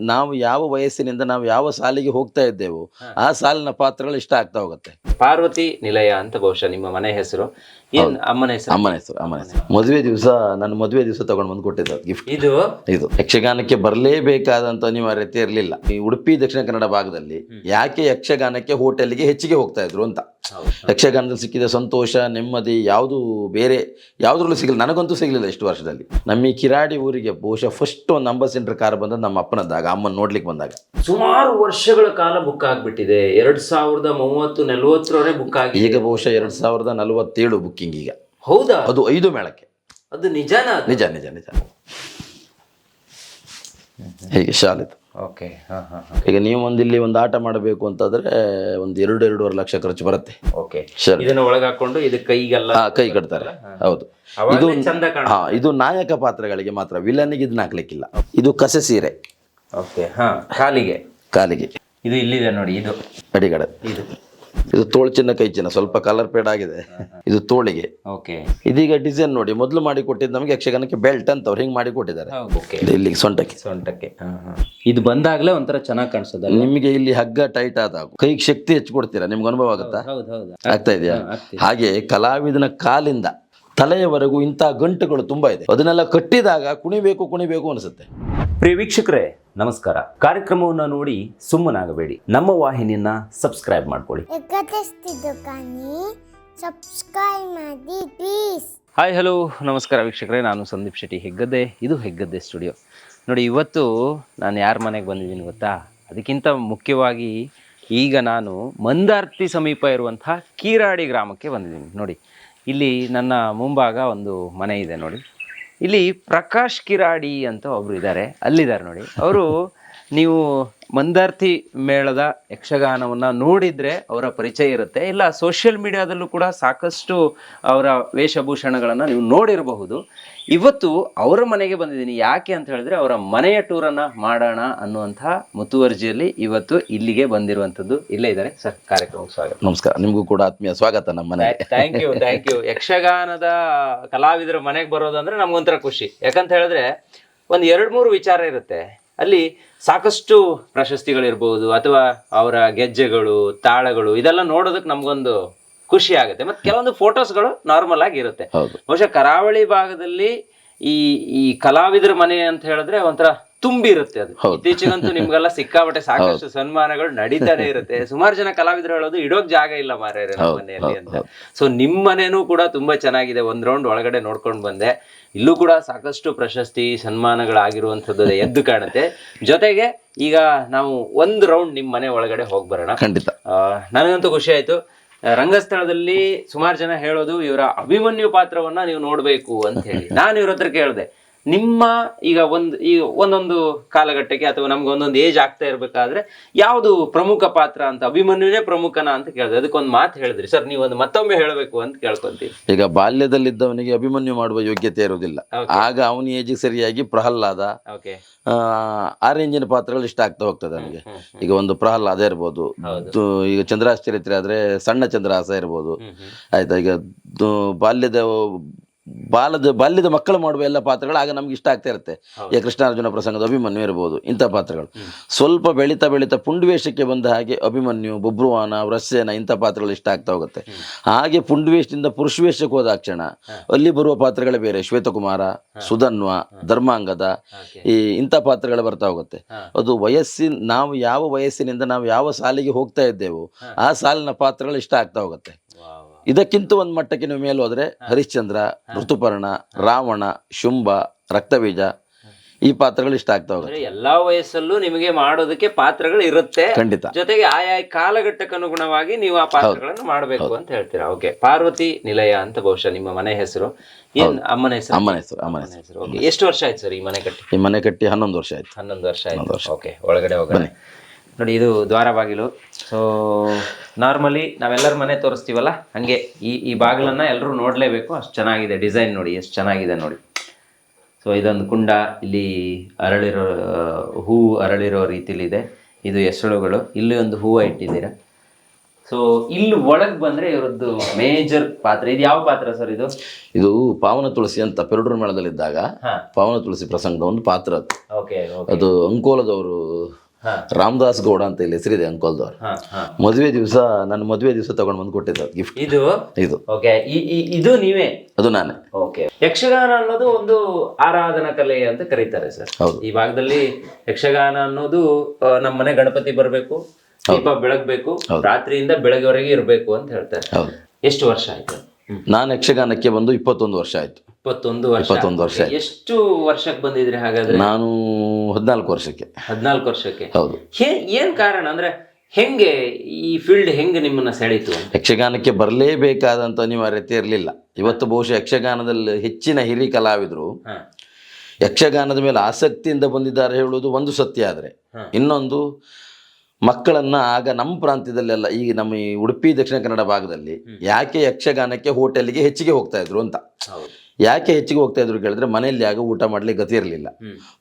ನಾವು ಯಾವ ವಯಸ್ಸಿನಿಂದ ನಾವು ಯಾವ ಸಾಲಿಗೆ ಹೋಗ್ತಾ ಇದ್ದೇವೋ ಆ ಸಾಲಿನ ಪಾತ್ರಗಳು ಇಷ್ಟ ಆಗ್ತಾ ಹೋಗುತ್ತೆ. ಪಾರ್ವತಿ ನಿಲಯ ಅಂತ ಬಹುಶಃ ನಿಮ್ಮ ಮನೆ ಹೆಸರು. ಏನ್ ಅಮ್ಮನ ಹೆಸರು? ಅಮ್ಮನ ಹೆಸರು ಅಮ್ಮನ ಹೆಸರು. ಮದುವೆ ದಿವಸ ನನ್ನ ಮದುವೆ ದಿವಸ ತಗೊಂಡು ಬಂದು ಕೊಟ್ಟಿದ್ದ ಗಿಫ್ಟ್ ಇದು? ಇದು. ಯಕ್ಷಗಾನಕ್ಕೆ ಬರಲೇಬೇಕಾದಂತ ಅನಿವಾರ್ಯತೆ ಇರಲಿಲ್ಲ. ಈ ಉಡುಪಿ ದಕ್ಷಿಣ ಕನ್ನಡ ಭಾಗದಲ್ಲಿ ಯಾಕೆ ಯಕ್ಷಗಾನಕ್ಕೆ ಹೋಟೆಲ್ಗೆ ಹೆಚ್ಚಿಗೆ ಹೋಗ್ತಾ ಇದ್ರು ಅಂತ. ಯಕ್ಷಗಾನದಲ್ಲಿ ಸಿಕ್ಕಿದ ಸಂತೋಷ ನೆಮ್ಮದಿ ಯಾವುದು ಬೇರೆ ಯಾವುದ್ರಲ್ಲೂ ಸಿಗಲಿಲ್ಲ. ನನಗಂತೂ ಸಿಗಲಿಲ್ಲ ಇಷ್ಟು ವರ್ಷದಲ್ಲಿ. ನಮ್ಮ ಈ ಕಿರಾಡಿ ಊರಿಗೆ ಬಹುಶಃ ಫಸ್ಟ್ ಒಂದು ನಂಬರ್ ಸೆಂಟರ್ ಕಾರ್ ಬಂದದ್ದು ನಮ್ಮ ಅಪ್ಪನದ್ದಾಗ ಅಮ್ಮನ ನೋಡ್ಲಿಕ್ಕೆ ಬಂದಾಗ. ಸುಮಾರು ವರ್ಷಗಳ ಕಾಲ ಬುಕ್ ಆಗ್ಬಿಟ್ಟಿದೆ. ಎರಡ್ ಸಾವಿರದ ಮೂವತ್ತು ನಲ್ವತ್ತರವರೆ ಬುಕ್ ಆಗಿ ಈಗ ಬಹುಶಃ ಎರಡ್ ಸಾವಿರದ ನಲವತ್ತೇಳು ಬುಕ್ಕಿಂಗ್ ಈಗ. ಹೌದಾ? ಅದು ಐದು ಮೇಳಕ್ಕೆ. ಅದು ನಿಜಾನ ನಿಜ ನಿಜ ನಿಜ. ಹೀಗೆ ಶಾಲಿದು ಓಕೆ ಈಗ ನೀವು ಒಂದು ಇಲ್ಲಿ ಒಂದು ಆಟ ಮಾಡಬೇಕು ಅಂತಂದ್ರೆ ಒಂದು ಎರಡು ಎರಡೂವರೆ ಲಕ್ಷ ಖರ್ಚು ಬರುತ್ತೆ. ಓಕೆ. ಸರಿ ಇದನ್ನ ಒಳಗೆ ಹಾಕೊಂಡು ಇದು ಕೈಗೆಲ್ಲ ಹಾ ಕೈ ಕಟ್ತಾರೆ. ಹೌದು. ಇದು ಚಂದ ಹಾ ಇದು ನಾಯಕ ಪಾತ್ರಗಳಿಗೆ ಮಾತ್ರ ವಿಲನ್ಗೆ ಇದನ್ನ ಹಾಕ್ಲಿಕ್ಕಿಲ್ಲ. ಇದು ಕಸೆ ಸೀರೆ. ಓಕೆ ಹಾ ಕಾಲಿಗೆ. ಕಾಲಿಗೆ. ಇದು ಇಲ್ಲಿದೆ ನೋಡಿ ಇದು. ಅಡಿಗಡೆ. ಇದು. ಇದು ತೋಳು ಚಿನ್ನ ಕೈ ಚಿನ್ನ ಸ್ವಲ್ಪ ಕಲರ್ ಪೇಡ್ ಆಗಿದೆ. ಇದು ತೋಳಿಗೆ. ಓಕೆ ಇದೀಗ ಡಿಸೈನ್ ನೋಡಿ ಮೊದಲು ಮಾಡಿ ಕೊಟ್ಟಿದ್ದು ನಮಗೆ ಯಕ್ಷಗಾನಕ್ಕೆ ಬೆಲ್ಟ್ ಅಂತ ಅವ್ರು ಹಿಂಗ್ ಮಾಡಿ ಕೊಟ್ಟಿದ್ದಾರೆ. ಓಕೆ ಇದು ಸೊಂಟಕ್ಕೆ. ಸೊಂಟಕ್ಕೆ ಇದು ಬಂದಾಗ್ಲೇ ಒಂಥರ ಚೆನ್ನಾಗಿ ಕಾಣಿಸ್ತದೆ ನಿಮಗೆ ಇಲ್ಲಿ ಹಗ್ಗ ಟೈಟ್ ಆದಾಗ ಕೈಗೆ ಶಕ್ತಿ ಹೆಚ್ಚು ಕೊಡ್ತೀರಾ? ನಿಮ್ಗೆ ಅನುಭವ ಆಗುತ್ತಾ? ಹೌದು ಹೌದು ಆಗ್ತಾ ಇದೆಯಾ? ಹಾಗೆ ಕಲಾವಿದನ ಕಾಲಿಂದ ತಲೆಯವರೆಗೂ ಇಂತಹ ಗಂಟುಗಳು ತುಂಬಾ ಇದೆ. ಅದನ್ನೆಲ್ಲ ಕಟ್ಟಿದಾಗ ಕುಣಿಬೇಕು ಕುಣಿಬೇಕು ಅನಿಸುತ್ತೆ. ಪ್ರಿಯ ವೀಕ್ಷಕರೇ ನಮಸ್ಕಾರ. ಕಾರ್ಯಕ್ರಮವನ್ನು ನೋಡಿ ಸುಮ್ಮನಾಗಬೇಡಿ. ನಮ್ಮ ವಾಹಿನಿಯನ್ನ ಸಬ್ಸ್ಕ್ರೈಬ್ ಮಾಡ್ಕೊಳ್ಳಿ. ಎಕತೆಸ್ತಿದ್ದು ಕಾನಿ ಸಬ್ಸ್ಕ್ರೈಬ್ ಮಾಡಿ ಪ್ಲೀಸ್ ಹಾಯ್ ಹಲೋ ನಮಸ್ಕಾರ ವೀಕ್ಷಕರೇ ನಾನು ಸಂದೀಪ್ ಶೆಟ್ಟಿ ಹೆಗ್ಗದ್ದೆ. ಇದು ಹೆಗ್ಗದ್ದೆ ಸ್ಟುಡಿಯೋ ನೋಡಿ ಇವತ್ತು ನಾನು ಯಾರ ಮನೆಗೆ ಬಂದಿದ್ದೀನಿ ಗೊತ್ತಾ? ಅದಕ್ಕಿಂತ ಮುಖ್ಯವಾಗಿ ಈಗ ನಾನು ಮಂದಾರ್ತಿ ಸಮೀಪ ಇರುವಂತಹ ಕೀರಾಡಿ ಗ್ರಾಮಕ್ಕೆ ಬಂದಿದ್ದೀನಿ. ನೋಡಿ ಇಲ್ಲಿ ನನ್ನ ಮುಂಭಾಗ ಒಂದು ಮನೆ ಇದೆ ನೋಡಿ. ಇಲ್ಲಿ ಪ್ರಕಾಶ್ ಕಿರಾಡಿ ಅಂತ ಒಬ್ರು ಇದ್ದಾರೆ. ಅಲ್ಲಿದ್ದಾರೆ ನೋಡಿ. ಅವರು ನೀವು ಮಂದಾರ್ತಿ ಮೇಳದ ಯಕ್ಷಗಾನವನ್ನು ನೋಡಿದರೆ ಅವರ ಪರಿಚಯ ಇರುತ್ತೆ. ಇಲ್ಲ ಸೋಷಿಯಲ್ ಮೀಡಿಯಾದಲ್ಲೂ ಕೂಡ ಸಾಕಷ್ಟು ಅವರ ವೇಷಭೂಷಣಗಳನ್ನು ನೀವು ನೋಡಿರಬಹುದು. ಇವತ್ತು ಅವರ ಮನೆಗೆ ಬಂದಿದ್ದೀನಿ. ಯಾಕೆ ಅಂತ ಹೇಳಿದ್ರೆ ಅವರ ಮನೆಯ ಟೂರನ್ನು ಮಾಡೋಣ ಅನ್ನುವಂತಹ ಮುತುವರ್ಜಿಯಲ್ಲಿ ಇವತ್ತು ಇಲ್ಲಿಗೆ ಬಂದಿರುವಂಥದ್ದು ಇಲ್ಲೇ ಇದ್ದಾರೆ. ಸರ್ ಕಾರ್ಯಕ್ರಮಕ್ಕೆ ಸ್ವಾಗತ. ನಮಸ್ಕಾರ. ನಿಮಗೂ ಕೂಡ ಆತ್ಮೀಯ ಸ್ವಾಗತ ನಮ್ಮ ಮನೆ ಥ್ಯಾಂಕ್ ಯು ಥ್ಯಾಂಕ್ ಯು ಯಕ್ಷಗಾನದ ಕಲಾವಿದರ ಮನೆಗೆ ಬರೋದಂದ್ರೆ ನಮಗೊಂಥರ ಖುಷಿ. ಯಾಕಂತ ಹೇಳಿದ್ರೆ ಒಂದು ಎರಡು ಮೂರು ವಿಚಾರ ಇರುತ್ತೆ. ಅಲ್ಲಿ ಸಾಕಷ್ಟು ಪ್ರಶಸ್ತಿಗಳಿರ್ಬೋದು ಅಥವಾ ಅವರ ಗೆಜ್ಜೆಗಳು ತಾಳಗಳು ಇದೆಲ್ಲ ನೋಡೋದಕ್ಕೆ ನಮ್ಗೊಂದು ಖುಷಿ ಆಗುತ್ತೆ. ಮತ್ತೆ ಕೆಲವೊಂದು ಫೋಟೋಸ್ಗಳು ನಾರ್ಮಲ್ ಆಗಿ ಇರುತ್ತೆ. ಬಹುಶಃ ಕರಾವಳಿ ಭಾಗದಲ್ಲಿ ಈ ಈ ಕಲಾವಿದರ ಮನೆ ಅಂತ ಹೇಳಿದ್ರೆ ಒಂಥರ ತುಂಬಿ ಇರುತ್ತೆ ಅದು. ಇತ್ತೀಚೆಗಂತೂ ನಿಮ್ಗೆಲ್ಲ ಸಿಕ್ಕಾಪಟ್ಟೆ ಸಾಕಷ್ಟು ಸನ್ಮಾನಗಳು ನಡೀತಾನೆ ಇರುತ್ತೆ. ಸುಮಾರು ಜನ ಕಲಾವಿದರು ಹೇಳೋದು ಇಡೋಕ್ ಜಾಗ ಇಲ್ಲ ಮಾರ್ಯಾರೆ ನಮ್ಮ ಮನೆಯಲ್ಲಿ ಅಂತ. ಸೊ ನಿಮ್ ಮನೇನೂ ಕೂಡ ತುಂಬಾ ಚೆನ್ನಾಗಿದೆ. ಒಂದ್ ರೌಂಡ್ ಒಳಗಡೆ ನೋಡ್ಕೊಂಡು ಬಂದೆ. ಇಲ್ಲೂ ಕೂಡ ಸಾಕಷ್ಟು ಪ್ರಶಸ್ತಿ ಸನ್ಮಾನಗಳಾಗಿರುವಂಥದ್ದು ಎದ್ದು ಕಾಣುತ್ತೆ. ಜೊತೆಗೆ ಈಗ ನಾವು ಒಂದ್ ರೌಂಡ್ ನಿಮ್ ಮನೆ ಒಳಗಡೆ ಹೋಗಿ ಬರೋಣ. ಖಂಡಿತ. ಆ, ನನಗಂತೂ ಖುಷಿ ಆಯ್ತು. ರಂಗಸ್ಥಳದಲ್ಲಿ ಸುಮಾರು ಜನ ಹೇಳೋದು, ಇವರ ಅಭಿಮನ್ಯು ಪಾತ್ರವನ್ನ ನೀವು ನೋಡಬೇಕು ಅಂತ ಹೇಳಿ. ನಾನು ಇವ್ರ ಹತ್ರ ಕೇಳಿದೆ. ನಿಮ್ಮ ಈಗ ಒಂದು ಈ ಒಂದೊಂದು ಕಾಲಘಟ್ಟಕ್ಕೆ ಅಥವಾ ನಮ್ಗೆ ಒಂದೊಂದು ಏಜ್ ಆಗ್ತಾ ಇರಬೇಕಾದ್ರೆ ಯಾವುದು ಪ್ರಮುಖ ಪಾತ್ರ ಅಂತ ಅಭಿಮನ್ಯುನೇ ಪ್ರಮುಖನ ಅಂತ ಕೇಳಿದೆ. ಅದಕ್ಕೊಂದು ಮಾತು ಹೇಳಿದ್ರಿ. ಸರ್ ನೀವು ಒಂದು ಮತ್ತೊಮ್ಮೆ ಹೇಳಬೇಕು ಅಂತ ಕೇಳ್ಕೊಂತೀವಿ ಈಗ ಬಾಲ್ಯದಲ್ಲಿದ್ದವನಿಗೆ ಅಭಿಮನ್ಯು ಮಾಡುವ ಯೋಗ್ಯತೆ ಇರುವುದಿಲ್ಲ. ಆಗ ಅವನ ಏಜಿಗೆ ಸರಿಯಾಗಿ ಪ್ರಹ್ಲಾದ ಓಕೆ ಆ, ರೇಂಜಿನ ಪಾತ್ರಗಳು ಇಷ್ಟ ಆಗ್ತಾ ಹೋಗ್ತದೆ ನನಗೆ ಈಗ ಒಂದು ಪ್ರಹ್ಲಾದ ಇರ್ಬೋದು ಈಗ ಚಂದ್ರಾಸ್ ಚರಿತ್ರೆ ಆದ್ರೆ ಸಣ್ಣ ಚಂದ್ರಾಸ ಇರ್ಬೋದು. ಆಯ್ತಾ ಈಗ ಬಾಲ್ಯದ ಬಾಲದ ಬಾಲ್ಯದ ಮಕ್ಕಳು ಮಾಡುವ ಎಲ್ಲ ಪಾತ್ರಗಳು ಆಗ ನಮ್ಗೆ ಇಷ್ಟ ಆಗ್ತಾ ಇರುತ್ತೆ. ಈಗ ಕೃಷ್ಣಾರ್ಜುನ ಪ್ರಸಂಗದ ಅಭಿಮನ್ಯು ಇರ್ಬೋದು ಇಂಥ ಪಾತ್ರಗಳು. ಸ್ವಲ್ಪ ಬೆಳೀತಾ ಬೆಳೀತಾ ಪುಂಡ್ವೇಷಕ್ಕೆ ಬಂದ ಹಾಗೆ ಅಭಿಮನ್ಯು ಬುಬ್ರುವಾನ ವೃಸ್ಯನ ಇಂಥ ಪಾತ್ರಗಳು ಇಷ್ಟ ಆಗ್ತಾ ಹೋಗುತ್ತೆ. ಹಾಗೆ ಪುಂಡ್ವೇಷದಿಂದ ಪುರುಷವೇಷಕ್ಕೆ ಹೋದ ಕ್ಷಣ ಅಲ್ಲಿ ಬರುವ ಪಾತ್ರಗಳೇ ಬೇರೆ. ಶ್ವೇತಕುಮಾರ ಸುಧನ್ವ ಧರ್ಮಾಂಗದ ಈ ಇಂಥ ಪಾತ್ರಗಳು ಬರ್ತಾ ಹೋಗುತ್ತೆ. ಅದು ವಯಸ್ಸಿನ ನಾವು ಯಾವ ವಯಸ್ಸಿನಿಂದ ನಾವು ಯಾವ ಸಾಲಿಗೆ ಹೋಗ್ತಾ ಇದ್ದೇವೋ ಆ ಸಾಲಿನ ಪಾತ್ರಗಳು ಇಷ್ಟ ಆಗ್ತಾ ಹೋಗುತ್ತೆ. ಇದಕ್ಕಿಂತ ಒಂದು ಮಟ್ಟಕ್ಕೆ ನೀವು ಮೇಲೆ ಹೋದ್ರೆ ಹರಿಶ್ಚಂದ್ರ ಋತುಪರ್ಣ ರಾವಣ ಶುಂಭ ರಕ್ತಬೀಜ ಈ ಪಾತ್ರಗಳು ಇಷ್ಟ ಆಗ್ತಾ ಹೋಗುತ್ತೆ. ಎಲ್ಲಾ ವಯಸ್ಸಲ್ಲೂ ನಿಮಗೆ ಮಾಡೋದಕ್ಕೆ ಪಾತ್ರಗಳು ಇರುತ್ತೆ. ಖಂಡಿತ. ಜೊತೆಗೆ ಆಯಾ ಕಾಲಘಟ್ಟಕ್ಕೆ ಅನುಗುಣವಾಗಿ ನೀವು ಆ ಪಾತ್ರಗಳನ್ನು ಮಾಡಬೇಕು ಅಂತ ಹೇಳ್ತೀರಾ? ಓಕೆ ಪಾರ್ವತಿ ನಿಲಯ ಅಂತ ಬಹುಶಃ ನಿಮ್ಮ ಮನೆ ಹೆಸರು. ಏನ್ ಅಮ್ಮನ ಹೆಸರು? ಅಮ್ಮನ ಹೆಸರು ಅಮ್ಮನ ಹೆಸರು. ಎಷ್ಟು ವರ್ಷ ಆಯ್ತು ಸರ್ ಈ ಮನೆ ಕಟ್ಟಿ? ಈ ಮನೆ ಕಟ್ಟಿ ಹನ್ನೊಂದು ವರ್ಷ ಆಯ್ತು. ಹನ್ನೊಂದು ವರ್ಷ ಆಯ್ತು. ಓಕೆ ಒಳಗಡೆ ಹೋಗೋಣ. ನೋಡಿ ಇದು ದ್ವಾರ ಬಾಗಿಲು ಸೊ ನಾರ್ಮಲಿ ನಾವೆಲ್ಲರ ಮನೆ ತೋರಿಸ್ತೀವಲ್ಲ ಹಂಗೆ ಈ ಈ ಬಾಗಿಲನ್ನು ಎಲ್ಲರೂ ನೋಡಲೇಬೇಕು. ಅಷ್ಟು ಚೆನ್ನಾಗಿದೆ ಡಿಸೈನ್ ನೋಡಿ ಎಷ್ಟು ಚೆನ್ನಾಗಿದೆ ನೋಡಿ. ಸೊ ಇದೊಂದು ಕುಂಡ ಇಲ್ಲಿ ಅರಳಿರೋ ಹೂವು ಅರಳಿರೋ ರೀತಿಲಿದೆ. ಇದು ಹೆಸಳುಗಳು ಇಲ್ಲಿ ಒಂದು ಹೂವು ಇಟ್ಟಿದ್ದೀರ. ಸೊ ಇಲ್ಲಿ ಒಳಗೆ ಬಂದರೆ ಇವರದ್ದು ಮೇಜರ್ ಪಾತ್ರ. ಇದು ಯಾವ ಪಾತ್ರ ಸರ್ ಇದು? ಇದು ಪಾವನ ತುಳಸಿ ಅಂತ ಪೆರಡೂರು ಮೇಳದಲ್ಲಿದ್ದಾಗ ಹಾ. ಪಾವನ ತುಳಸಿ ಪ್ರಸಂಗದ ಒಂದು ಪಾತ್ರ ಅದು. ಓಕೆ ಅದು ಅಂಕೋಲದವರು. ರಾಮದಾಸ್ ಗೌಡ ಅಂತ ಇಲ್ಲಿ ಹೆಸರಿದೆ ಅಂಕೋಲ್ದವ್ರು. ಮದುವೆ ದಿವಸ ನನ್ನ ಮದುವೆ ದಿವಸ ತಗೊಂಡು ಬಂದು ಕೊಟ್ಟಿದ್ದ ಗಿಫ್ಟ್ ಇದು? ಇದು. ಓಕೆ ಇದು ನೀವೇ? ಅದು ನಾನೇ. ಓಕೆ ಯಕ್ಷಗಾನ ಅನ್ನೋದು ಒಂದು ಆರಾಧನಾ ಕಲೆ ಅಂತ ಕರೀತಾರೆ ಸರ್. ಈ ಭಾಗದಲ್ಲಿ ಯಕ್ಷಗಾನ ಅನ್ನೋದು ನಮ್ಮ ಮನೆ ಗಣಪತಿ ಬರಬೇಕು ದೀಪ ಬೆಳಗ್ಬೇಕು ರಾತ್ರಿಯಿಂದ ಬೆಳಗ್ಗೆವರೆಗೆ ಇರಬೇಕು ಅಂತ ಹೇಳ್ತಾರೆ. ಎಷ್ಟು ವರ್ಷ ಆಯ್ತು? ನಾನು ಯಕ್ಷಗಾನಕ್ಕೆ ಬಂದು ಇಪ್ಪತ್ತೊಂದು ವರ್ಷ ಆಯ್ತು. ಇಪ್ಪತ್ತೊಂದು ವರ್ಷ. ಇಪ್ಪತ್ತೊಂದು ವರ್ಷ ಆಯ್ತು. ಎಷ್ಟು ವರ್ಷಕ್ಕೆ ಬಂದಿದ್ರಿ ಹಾಗಾದ್ರೆ? ನಾನು ಹದಿನಾಲ್ಕು ವರ್ಷಕ್ಕೆ. ಹದಿನಾಲ್ಕು ವರ್ಷಕ್ಕೆ. ಹೌದು. ಹೇ- ಏನ್ ಕಾರಣ? ಅಂದ್ರೆ ಹೆಂಗೆ ಈ ಫೀಲ್ಡ್ ಹೆಂಗೆ ನಿಮ್ಮನ್ನ ಸೆಳೀತು? ಯಕ್ಷಗಾನಕ್ಕೆ ಬರಲೇಬೇಕಾದಂಥ ಅನಿವಾರ್ಯತೆ ಇರಲಿಲ್ಲ. ಇವತ್ತು ಬಹುಶಃ ಯಕ್ಷಗಾನದಲ್ಲಿ ಹೆಚ್ಚಿನ ಹಿರಿ ಕಲಾವಿದರು. ಹಾ. ಯಕ್ಷಗಾನದ ಮೇಲೆ ಆಸಕ್ತಿಯಿಂದ ಬಂದಿದ್ದಾರೆ ಹೇಳುವುದು ಒಂದು ಸತ್ಯ ಆದರೆ. ಹಾ. ಇನ್ನೊಂದು ಮಕ್ಕಳನ್ನ ಆಗ ನಮ್ಮ ಪ್ರಾಂತ್ಯದಲ್ಲೆಲ್ಲ ಈಗ ನಮ್ಮ ಈ ಉಡುಪಿ ದಕ್ಷಿಣ ಕನ್ನಡ ಭಾಗದಲ್ಲಿ ಯಾಕೆ ಯಕ್ಷಗಾನಕ್ಕೆ ಹೋಟೆಲ್ಗೆ ಹೆಚ್ಚಿಗೆ ಹೋಗ್ತಾ ಇದ್ರು ಅಂತ. ಹೌದು. ಯಾಕೆ ಹೆಚ್ಚಿಗೆ ಹೋಗ್ತಾ ಇದ್ರು ಕೇಳಿದ್ರೆ ಮನೆಯಲ್ಲಿ ಆಗ ಊಟ ಮಾಡ್ಲಿಕ್ಕೆ ಗತಿ ಇರಲಿಲ್ಲ.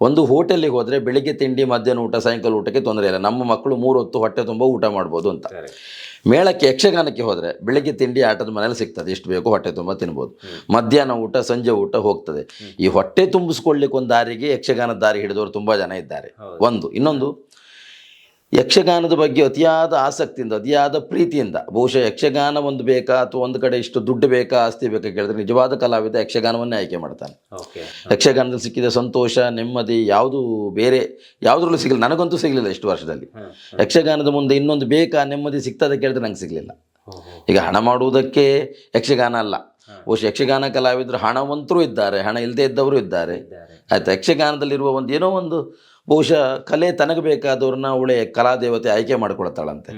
ಒಂದು ಹೋಟೆಲ್ಗೆ ಹೋದ್ರೆ ಬೆಳಿಗ್ಗೆ ತಿಂಡಿ ಮಧ್ಯಾಹ್ನ ಊಟ ಸಾಯಂಕಾಲ ಊಟಕ್ಕೆ ತೊಂದರೆ ಇಲ್ಲ. ನಮ್ಮ ಮಕ್ಕಳು ಮೂರು ಹೊತ್ತು ಹೊಟ್ಟೆ ತುಂಬ ಊಟ ಮಾಡ್ಬೋದು ಅಂತ. ಮೇಳಕ್ಕೆ ಯಕ್ಷಗಾನಕ್ಕೆ ಹೋದರೆ ಬೆಳಿಗ್ಗೆ ತಿಂಡಿ ಆಟದ ಮನೇಲಿ ಸಿಗ್ತದೆ. ಎಷ್ಟು ಬೇಕೋ ಹೊಟ್ಟೆ ತುಂಬ ತಿನ್ಬೋದು. ಮಧ್ಯಾಹ್ನ ಊಟ ಸಂಜೆ ಊಟ ಹೋಗ್ತದೆ. ಈ ಹೊಟ್ಟೆ ತುಂಬಿಸ್ಕೊಳ್ಳಿಕ್ಕೆ ಒಂದು ದಾರಿಗೆ ಯಕ್ಷಗಾನದ ದಾರಿ ಹಿಡಿದವರು ತುಂಬ ಜನ ಇದ್ದಾರೆ. ಒಂದು. ಇನ್ನೊಂದು ಯಕ್ಷಗಾನದ ಬಗ್ಗೆ ಅತಿಯಾದ ಆಸಕ್ತಿಯಿಂದ ಅತಿಯಾದ ಪ್ರೀತಿಯಿಂದ ಬಹುಶಃ ಯಕ್ಷಗಾನ ಒಂದು ಬೇಕಾ ಅಥವಾ ಒಂದು ಕಡೆ ಇಷ್ಟು ದುಡ್ಡು ಬೇಕಾ ಆಸ್ತಿ ಬೇಕಾ ಕೇಳಿದ್ರೆ ನಿಜವಾದ ಕಲಾವಿದ ಯಕ್ಷಗಾನವನ್ನೇ ಆಯ್ಕೆ ಮಾಡ್ತಾನೆ. ಯಕ್ಷಗಾನದಲ್ಲಿ ಸಿಕ್ಕಿದ ಸಂತೋಷ ನೆಮ್ಮದಿ ಯಾವುದು ಬೇರೆ ಯಾವುದ್ರಲ್ಲೂ ಸಿಗಲಿಲ್ಲ. ನನಗಂತೂ ಸಿಗಲಿಲ್ಲ ಇಷ್ಟು ವರ್ಷದಲ್ಲಿ. ಯಕ್ಷಗಾನದ ಮುಂದೆ ಇನ್ನೊಂದು ಬೇಕಾ ನೆಮ್ಮದಿ ಸಿಗ್ತದೆ ಕೇಳಿದ್ರೆ ನಂಗೆ ಸಿಗಲಿಲ್ಲ. ಈಗ ಹಣ ಮಾಡುವುದಕ್ಕೆ ಯಕ್ಷಗಾನ ಅಲ್ಲ. ಬಹುಶಃ ಯಕ್ಷಗಾನ ಕಲಾವಿದರು ಹಣವಂತರೂ ಇದ್ದಾರೆ ಹಣ ಇಲ್ಲದೆ ಇದ್ದವರು ಇದ್ದಾರೆ. ಆಯ್ತಾ ಯಕ್ಷಗಾನದಲ್ಲಿರುವ ಒಂದು ಏನೋ ಒಂದು ಬಹುಶಃ ಕಲೆ ತನಗೆ ಬೇಕಾದವ್ರನ್ನ ಅವಳೆ ಕಲಾದೇವತೆ ಆಯ್ಕೆ ಮಾಡ್ಕೊಳ್ತಾಳಂತೆ.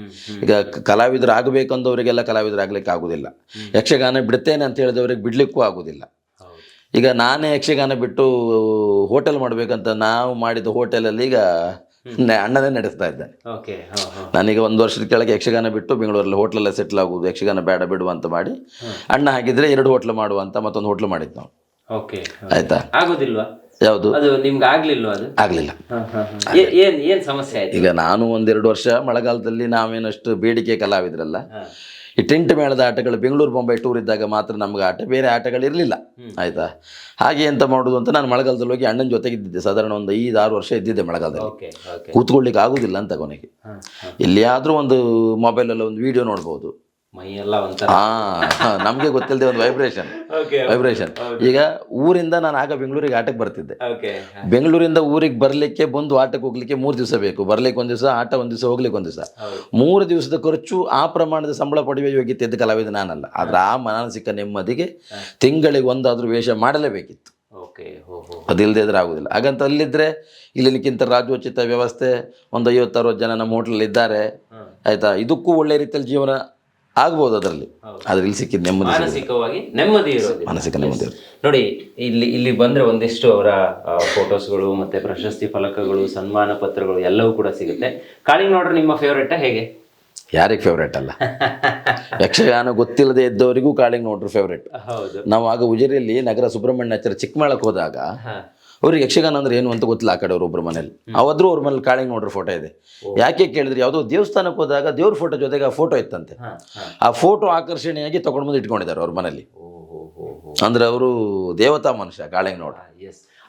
ಈಗ ಕಲಾವಿದರು ಆಗಬೇಕಂದವರಿಗೆಲ್ಲ ಕಲಾವಿದರಾಗ್ಲಿಕ್ಕೆ ಆಗುದಿಲ್ಲ. ಯಕ್ಷಗಾನ ಬಿಡ್ತೇನೆ ಅಂತ ಹೇಳಿದವ್ರಿಗೆ ಬಿಡ್ಲಿಕ್ಕೂ ಆಗುದಿಲ್ಲ. ಈಗ ನಾನೇ ಯಕ್ಷಗಾನ ಬಿಟ್ಟು ಹೋಟೆಲ್ ಮಾಡ್ಬೇಕಂತ ನಾವು ಮಾಡಿದ ಹೋಟೆಲಲ್ಲಿ ಈಗ ಅಣ್ಣನೇ ನಡೆಸ್ತಾ ಇದ್ದಾನೆ. ನಾನೀಗ ಒಂದು ವರ್ಷದ ಕೆಳಗೆ ಯಕ್ಷಗಾನ ಬಿಟ್ಟು ಬೆಂಗಳೂರಲ್ಲಿ ಹೋಟ್ಲೆಲ್ಲ ಸೆಟ್ಲ್ ಆಗೋದು ಯಕ್ಷಗಾನ ಬೇಡ ಬಿಡುವ ಅಂತ ಮಾಡಿ ಅಣ್ಣ ಹಾಗಿದ್ರೆ ಎರಡು ಹೋಟ್ಲು ಮಾಡುವಂತ ಮತ್ತೊಂದು ಹೋಟ್ಲು ಮಾಡಿದ್ದು ನಾವು. ಓಕೆ ಆಯ್ತಾ? ಆಗೋದಿಲ್ವಾ? ಯಾವುದು? ಅದು ನಿಮ್ಗೆ ಆಗ್ಲಿಲ್ವಾ ಅದು? ಆಗಲಿಲ್ಲ. ಏನು ಏನು ಸಮಸ್ಯೆ ಆಯ್ತು? ಈಗ ನಾನು ಒಂದೆರಡು ವರ್ಷ ಮಳೆಗಾಲದಲ್ಲಿ ನಾವೇನಷ್ಟು ಬೇಡಿಕೆ ಕಲಾವಿದ್ರಲ್ಲ ಈ ಟೆಂಟ್ ಮೇಳದ ಆಟಗಳು ಬೆಂಗಳೂರು ಬೊಂಬೈ ಟೂರ್ ಇದ್ದಾಗ ಮಾತ್ರ ನಮ್ಗೆ ಆಟ ಬೇರೆ ಆಟಗಳಿರಲಿಲ್ಲ ಆಯ್ತಾ? ಹಾಗೆ ಎಂತ ಮಾಡೋದು ಅಂತ ನಾನು ಮಳೆಗಾಲದಲ್ಲಿ ಹೋಗಿ ಅಣ್ಣನ ಜೊತೆಗೆ ಇದ್ದಿದ್ದೆ ಸಾಧಾರಣ ಒಂದು ಐದು ಆರು ವರ್ಷ ಇದ್ದಿದ್ದೆ ಮಳೆಗಾಲದಲ್ಲಿ. ಕೂತ್ಕೊಳ್ಳಿಕ್ಕೆ ಆಗೋದಿಲ್ಲ ಅಂತ ಕೊನೆಗೆ. ಎಲ್ಲಿಯಾದ್ರೂ ಒಂದು ಮೊಬೈಲಲ್ಲಿ ಒಂದು ವಿಡಿಯೋ ನೋಡ್ಬೋದು. ಮೈ ಎಲ್ಲ ಒಂಥರ ಹಾ ನಮಗೆ ಗೊತ್ತಿಲ್ಲದೆ ಒಂದು ವೈಬ್ರೇಷನ್ ವೈಬ್ರೇಷನ್ ಈಗ ಊರಿಂದ ನಾನು ಆಗ ಬೆಂಗಳೂರಿಗೆ ಆಟಕ್ಕೆ ಬರ್ತಿದ್ದೆ. ಬೆಂಗಳೂರಿಂದ ಊರಿಗೆ ಬರಲಿಕ್ಕೆ ಬಂದು ಆಟಕ್ಕೆ ಹೋಗ್ಲಿಕ್ಕೆ ಮೂರು ದಿವಸ ಬೇಕು. ಬರ್ಲಿಕ್ಕೆ ಒಂದು ದಿವಸ ಆಟ ಒಂದು ದಿವಸ ಹೋಗ್ಲಿಕ್ಕೆ ಒಂದು ದಿವಸ. ಮೂರು ದಿವಸದ ಖರ್ಚು ಆ ಪ್ರಮಾಣದ ಸಂಬಳ ಪಡೆಯುವ ಯೋಗ್ಯತೆ ಇದ್ದ ಕಲಾವಿದ ನಾನಲ್ಲ. ಆದ್ರೆ ಆ ಮಾನಸಿಕ ನೆಮ್ಮದಿಗೆ ತಿಂಗಳಿಗೆ ಒಂದಾದ್ರೂ ವೇಷ ಮಾಡಲೇಬೇಕಿತ್ತು. ಅದಿಲ್ಲದೆ ಇದ್ರೆ ಆಗುದಿಲ್ಲ. ಹಾಗಂತ ಅಲ್ಲಿದ್ರೆ ಇಲ್ಲಿನಕ್ಕಿಂತ ರಾಜ್ಯೋಚಿತ ವ್ಯವಸ್ಥೆ ಒಂದು ಐವತ್ತಾರು ಜನ ನಮ್ಮ ಹೋಟ್ಲಲ್ಲಿ ಇದ್ದಾರೆ. ಆಯ್ತಾ? ಇದಕ್ಕೂ ಒಳ್ಳೆ ರೀತಿಯಲ್ಲಿ ಜೀವನ ಆಗ್ಬೋದು ಅದರಲ್ಲಿ. ಆದ್ರೆ ಇಲ್ಲಿ ಸಿಕ್ಕಿದ ನೆಮ್ಮದಿ. ಮಾನಸಿಕವಾಗಿ ನೆಮ್ಮದಿ ಮಾನಸಿಕ ನೆಮ್ಮದಿ. ನೋಡಿ ಇಲ್ಲಿ ಇಲ್ಲಿ ಬಂದ್ರೆ ಒಂದಿಷ್ಟು ಅವರ ಫೋಟೋಸ್ಗಳು ಮತ್ತೆ ಪ್ರಶಸ್ತಿ ಫಲಕಗಳು ಸನ್ಮಾನ ಪತ್ರಗಳು ಎಲ್ಲವೂ ಕೂಡ ಸಿಗುತ್ತೆ. ಕಾಳಿಂಗ್ ನೋಡ್ರಿ ನಿಮ್ಮ ಫೇವ್ರೇಟ್ ಹೇಗೆ? ಯಾರಿಗೆ ಫೇವ್ರೇಟ್ ಅಲ್ಲ? ಯಕ್ಷಗಾನ ಗೊತ್ತಿಲ್ಲದೆ ಇದ್ದವರಿಗೂ ಕಾಳಿಂಗ್ ನೋಡ್ರಿ ಫೇವ್ರೇಟ್ ಹೌದು. ನಾವು ಆಗ ಉಜಿರೆಯಲ್ಲಿ ನಗರ ಸುಬ್ರಹ್ಮಣ್ಯಾಚಾರ್ಯ ಚಿಕ್ಕಮೇಳಕ್ಕೆ ಹೋದಾಗ. ಅವ್ರಿಗೆ ಯಕ್ಷಗಾನ ಅಂದ್ರೆ ಏನು ಅಂತ ಗೊತ್ತಿಲ್ಲ ಆ ಕಡೆ ಅವ್ರ ಒಬ್ಬರ ಮನೇಲಿ. ಅವಾದ್ರೂ ಅವ್ರ ಮನೇಲಿ ಕಾಳಿಂಗ್ ನೋಡ್ರ ಫೋಟೋ ಇದೆ. ಯಾಕೆ ಕೇಳಿದ್ರೆ? ಯಾವುದೋ ದೇವಸ್ಥಾನಕ್ಕೆ ಹೋದಾಗ ದೇವ್ರ ಫೋಟೋ ಜೊತೆಗೆ ಆ ಫೋಟೋ ಇತ್ತಂತೆ. ಆ ಫೋಟೋ ಆಕರ್ಷಣೆಯಾಗಿ ತಗೊಂಡು ಬಂದು ಇಟ್ಕೊಂಡಿದ್ದಾರೆ ಅವ್ರ ಮನೇಲಿ. ಅಂದ್ರೆ ಅವರು ದೇವತಾ ಮನುಷ್ಯ ಕಾಳಿಂಗ್ ನೋಡ್ರ.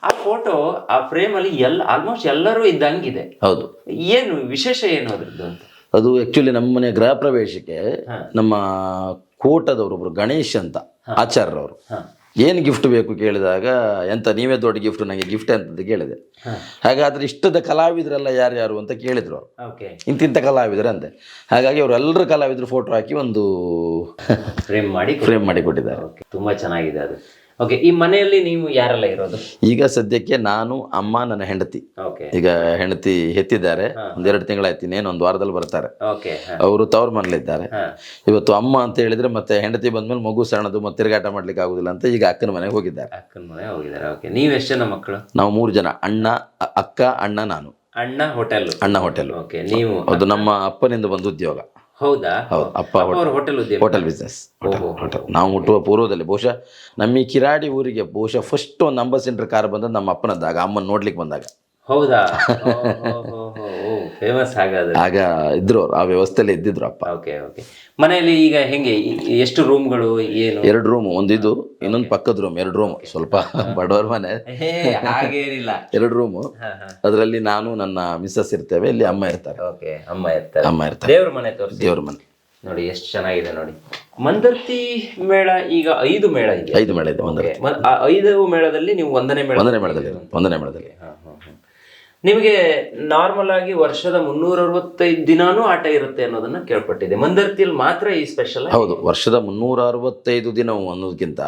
ಆ ಫೋಟೋ ಆ ಫ್ರೇಮ್ ಅಲ್ಲಿ ಎಲ್ಲ ಆಲ್ಮೋಸ್ಟ್ ಎಲ್ಲರೂ ಇದ್ದಂಗಿದೆ. ಹೌದು. ಏನು ವಿಶೇಷ ಏನು ಅದ್ರದ್ದು ಅದು ಆಕ್ಚುಲಿ ನಮ್ಮ ಮನೆ ಗೃಹ ಪ್ರವೇಶಕ್ಕೆ ನಮ್ಮ ಕೋಟದವರು ಒಬ್ರು ಗಣೇಶ್ ಅಂತ ಆಚಾರ್ಯರವರು. ಏನು ಗಿಫ್ಟ್ ಬೇಕು ಕೇಳಿದಾಗ ಎಂತ ನೀವೇ ದೊಡ್ಡ ಗಿಫ್ಟ್ ನನಗೆ ಗಿಫ್ಟ್ ಅಂತ ಕೇಳಿದೆ. ಹಾಗಾದ್ರೆ ಇಷ್ಟದ ಕಲಾವಿದರೆಲ್ಲ ಯಾರ್ಯಾರು ಅಂತ ಕೇಳಿದ್ರು ಓಕೆ. ಇಂತಿಂಥ ಕಲಾವಿದರು ಅಂದೆ. ಹಾಗಾಗಿ ಅವರೆಲ್ಲರೂ ಕಲಾವಿದರು ಫೋಟೋ ಹಾಕಿ ಒಂದು ಫ್ರೇಮ್ ಮಾಡಿ ಫ್ರೇಮ್ ಮಾಡಿ ಕೊಟ್ಟಿದ್ದಾರೆ. ತುಂಬಾ ಚೆನ್ನಾಗಿದೆ ಅದು. ಓಕೆ ಈ ಮನೆಯಲ್ಲಿ ನೀವು ಯಾರೆಲ್ಲ ಇರೋದು? ಈಗ ಸದ್ಯಕ್ಕೆ ನಾನು ಅಮ್ಮ ನನ್ನ ಹೆಂಡತಿ. ಓಕೆ ಈಗ ಹೆಂಡತಿ ಹೆತ್ತಿದ್ದಾರೆ. ಒಂದೆರಡು ತಿಂಗಳಾಯ್ತು ಇನ್ನೇನು ಒಂದು ವಾರದಲ್ಲಿ ಬರ್ತಾರೆ. ಓಕೆ ಅವರು ತವ್ರ ಮನೇಲಿದ್ದಾರೆ. ಇವತ್ತು ಅಮ್ಮ ಅಂತ ಹೇಳಿದ್ರೆ ಮತ್ತೆ ಹೆಂಡತಿ ಬಂದ್ಮೇಲೆ ಮಗು ಸಣ್ಣದು ಮತ್ತೆ ತಿರುಗಾಟ ಮಾಡ್ಲಿಕ್ಕೆ ಆಗುದಿಲ್ಲ ಅಂತ ಈಗ ಅಕ್ಕನ ಮನೆಗೆ ಹೋಗಿದ್ದಾರೆ. ಅಕ್ಕನ ಮನೆ ಹೋಗಿದ್ದಾರೆ ಓಕೆ ನೀವು ಎಷ್ಟು ಜನ ಮಕ್ಕಳು? ನಾವು ಮೂರು ಜನ ಅಣ್ಣ ಅಕ್ಕ ಅಣ್ಣ ನಾನು. ಅಣ್ಣ ಹೋಟೆಲ್ ಅಣ್ಣ ಹೋಟೆಲ್ ಓಕೆ ನೀವು ಅದು ನಮ್ಮ ಅಪ್ಪನಿಂದ ಬಂದ ಉದ್ಯೋಗ. ಹೌದಾ? ಹೌದು ಅಪ್ಪ ಅವ್ರ ಹೋಟೆಲ್ ಉದ್ಯಮ. Hotel business hotel hotel. ನಾವು ಹುಟ್ಟುವ ಪೂರ್ವದಲ್ಲಿ ಬಹುಶಃ ನಮ್ಮ ಈ ಕಿರಾಡಿ ಊರಿಗೆ ಬಹುಶಃ ಫಸ್ಟ್ ಒಂದು ನಂಬರ್ ಸೆಂಟರ್ ಕಾರ್ ಬಂದದ್ದು ನಮ್ಮ ಅಪ್ಪನದ್ದಾಗ ಅಮ್ಮನ ನೋಡ್ಲಿಕ್ಕೆ ಬಂದಾಗ. ಹೌದಾ. ಫೇಮಸ್ ಹಾಗಾದ್ರೆ? ಆಗ ಇದ್ರು ಅವ್ರು ಆ ವ್ಯವಸ್ಥೆಯಲ್ಲಿ ಇದ್ದಿದ್ರು ಅಪ್ಪ. Okay okay. ಮನೆಯಲ್ಲಿ ಈಗ ಹೆಂಗೆ ಈ- ಎಷ್ಟು ರೂಮ್ಗಳು ಏನು? ಎರಡು ರೂಮ್ ಒಂದಿದು ಇನ್ನೊಂದು ಪಕ್ಕದ ರೂಮ್ ಎರಡು ರೂಮ್ ಸ್ವಲ್ಪ ಬಡವರ ಮನೆ. ಹೇ, ಹಾಗೇನಿಲ್ಲ ಎರಡು ರೂಮು ಹಾ, ಹಾ. ಅದರಲ್ಲಿ ನಾನು ನನ್ನ ಮಿಸ್ಸಸ್ ಇರ್ತೇವೆ ಇಲ್ಲಿ ಅಮ್ಮ ಇರ್ತಾರೆ. ಓಕೆ ಅಮ್ಮ ಇರ್ತಾರೆ. ಅಮ್ಮ ಇರ್ತಾರೆ. ದೇವ್ರ ಮನೆ ತೋರಿಸಿ. ದೇವ್ರ ಮನೆ. ನೋಡಿ ಎಷ್ಟು ಚೆನ್ನಾಗಿದೆ ನೋಡಿ. ಮಂದರ್ತಿ ಮೇಳ ಈಗ ಐದು ಮೇಳ ಇದೆ. ಐದು ಮೇಳ ಇದೆ ಒಂದರ Okay. ಮ- ಆ ಐದು ಮೇಳದಲ್ಲಿ ನೀವು ಒಂದನೇ ಮೇಳ ಒಂದನೇ ಮೇಳದಲ್ಲಿ ಒಂದನೇ ಮೇಳದಲ್ಲಿ. ಹಾ, ಹಾ, ಹಾ. ನಿಮಗೆ ನಾರ್ಮಲ್ ಆಗಿ ವರ್ಷದ ಮುನ್ನೂರ ಅರವತ್ತೈದು ದಿನಾನೂ ಆಟ ಇರುತ್ತೆ ಅನ್ನೋದನ್ನ ಕೇಳ್ಪಟ್ಟಿದೆ. ಮಂದರ್ತಿಯಲ್ಲಿ ಮಾತ್ರ ಈ ಸ್ಪೆಷಲ್ ಹೌದು ವರ್ಷದ ಮುನ್ನೂರ ಅರವತ್ತೈದು ದಿನ ಅನ್ನೋದಕ್ಕಿಂತ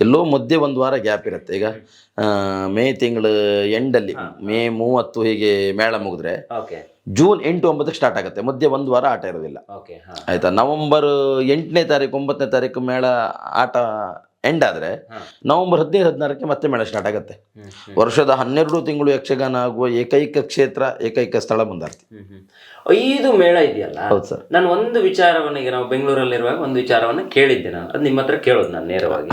ಎಲ್ಲೋ ಮಧ್ಯೆ ಒಂದು ವಾರ ಗ್ಯಾಪ್ ಇರುತ್ತೆ. ಈಗ ಮೇ ತಿಂಗಳ ಎಂಡಲ್ಲಿ ಮೇ ಮೂವತ್ತು ಹೀಗೆ ಮೇಳ ಮುಗಿದ್ರೆ ಜೂನ್ ಎಂಟು ಒಂಬತ್ತಕ್ಕೆ ಸ್ಟಾರ್ಟ್ ಆಗುತ್ತೆ. ಮಧ್ಯೆ ಒಂದು ವಾರ ಆಟ ಇರೋದಿಲ್ಲ. ಆಯ್ತಾ? ನವೆಂಬರ್ ಎಂಟನೇ ತಾರೀಕು ಒಂಬತ್ತನೇ ತಾರೀಕು ಮೇಳ ಆಟ ಎಂಡ್ ಆದರೆ. ನವೆಂಬರ್ ಹದಿನೈದು ಹದಿನಾರಕ್ಕೆ ಮತ್ತೆ ಮೇಳ ಸ್ಟಾರ್ಟ್ ಆಗುತ್ತೆ. ವರ್ಷದ ಹನ್ನೆರಡು ತಿಂಗಳು ಯಕ್ಷಗಾನ ಆಗುವ ಏಕೈಕ ಕ್ಷೇತ್ರ ಏಕೈಕ ಸ್ಥಳ ಮುಂದಾರ್ತಿ. ಐದು ಮೇಳ ಇದೆಯಲ್ಲ? ಹೌದು ಸರ್. ನಾನು ಒಂದು ವಿಚಾರವನ್ನ ಈಗ ನಾವು ಬೆಂಗಳೂರಲ್ಲಿರುವಾಗ ಒಂದು ವಿಚಾರವನ್ನ ಕೇಳಿದ್ದೆ ನಾನು. ಅದು ನಿಮ್ಮ ಹತ್ರ ಕೇಳೋದು ನಾನು ನೇರವಾಗಿ.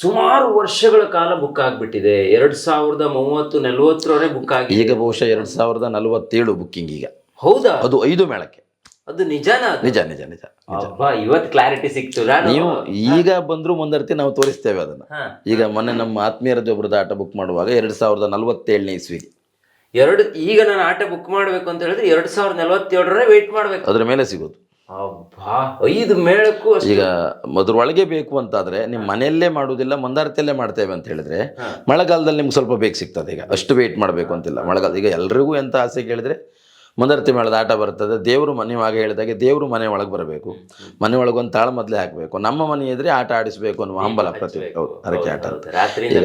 ಸುಮಾರು ವರ್ಷಗಳ ಕಾಲ ಬುಕ್ ಆಗಿಬಿಟ್ಟಿದೆ. ಎರಡು ಸಾವಿರದ ಮೂವತ್ತು ನಲವತ್ತರವರೆಗೆ ಬುಕ್ ಆಗಿ ಈಗ ಬಹುಶಃ ಎರಡು ಸಾವಿರದ ನಲವತ್ತೇಳು ಬುಕ್ಕಿಂಗ್ ಈಗ. ಹೌದಾ? ಅದು ಐದು ಮೇಳಕ್ಕೆ. ಅದು ನಿಜಾನ? ನಿಜ ನಿಜ ನಿಜ ಇವತ್ತು ಕ್ಲಾರಿಟಿ ಸಿಕ್ತು. ನೀವು ಈಗ ಬಂದ್ರು ಮುಂದರ್ತಿ ನಾವು ತೋರಿಸ್ತೇವೆ ಅದನ್ನ. ಈಗ ಮೊನ್ನೆ ನಮ್ಮ ಆತ್ಮೀಯರ ಒಬ್ರದ್ದು ಆಟ ಬುಕ್ ಮಾಡುವಾಗ ಎರಡ್ ಸಾವಿರದ ನಲವತ್ತೇಳನೇ ಇಸ್ವಿಗೆ. ಎರಡು ಈಗ ನಾನು ಆಟ ಬುಕ್ ಮಾಡ್ಬೇಕು ಅಂತ ಹೇಳಿದ್ರೆ ಎರಡ್ ಸಾವಿರದ ನಲವತ್ತೇಳರೇ ವೇಟ್ ಮಾಡ್ಬೇಕು. ಅದ್ರ ಮೇಲೆ ಸಿಗೋದು. ಐದು ಮೇಳಕ್ಕೂ ಈಗ ಮೊದಲೊಳಗೆ ಬೇಕು ಅಂತಾದ್ರೆ ನಿಮ್ಮ ಮನೆಯಲ್ಲೇ ಮಾಡುವುದಿಲ್ಲ ಮಂದಾರತಿಯಲ್ಲೇ ಮಾಡ್ತೇವೆ ಅಂತ ಹೇಳಿದ್ರೆ. ಮಳೆಗಾಲದಲ್ಲಿ ನಿಮ್ಗೆ ಸ್ವಲ್ಪ ಬೇಕು ಸಿಗ್ತದೆ ಈಗ. ಅಷ್ಟು ವೇಟ್ ಮಾಡಬೇಕು ಅಂತಿಲ್ಲ ಮಳೆಗಾಲ. ಈಗ ಎಲ್ರಿಗೂ ಎಂತ ಆಸೆ ಕೇಳಿದ್ರೆ ಮಂದಾರ್ತಿ ಮೇಳದ ಆಟ ಬರ್ತದೆ. ದೇವರು ಮನೆ ಆಗ ಹೇಳಿದಾಗೆ ದೇವರು ಮನೆ ಒಳಗೆ ಬರಬೇಕು. ಮನೆ ಒಳಗೆ ಒಂದು ತಾಳ ಮೊದಲೇ ಹಾಕಬೇಕು. ನಮ್ಮ ಮನೆ ಇದ್ರೆ ಆಟ ಆಡಿಸಬೇಕು ಅನ್ನುವ ಹಂಬಲ ಪ್ರತಿ ಅದಕ್ಕೆ ಹರಕೆ ಆಟ.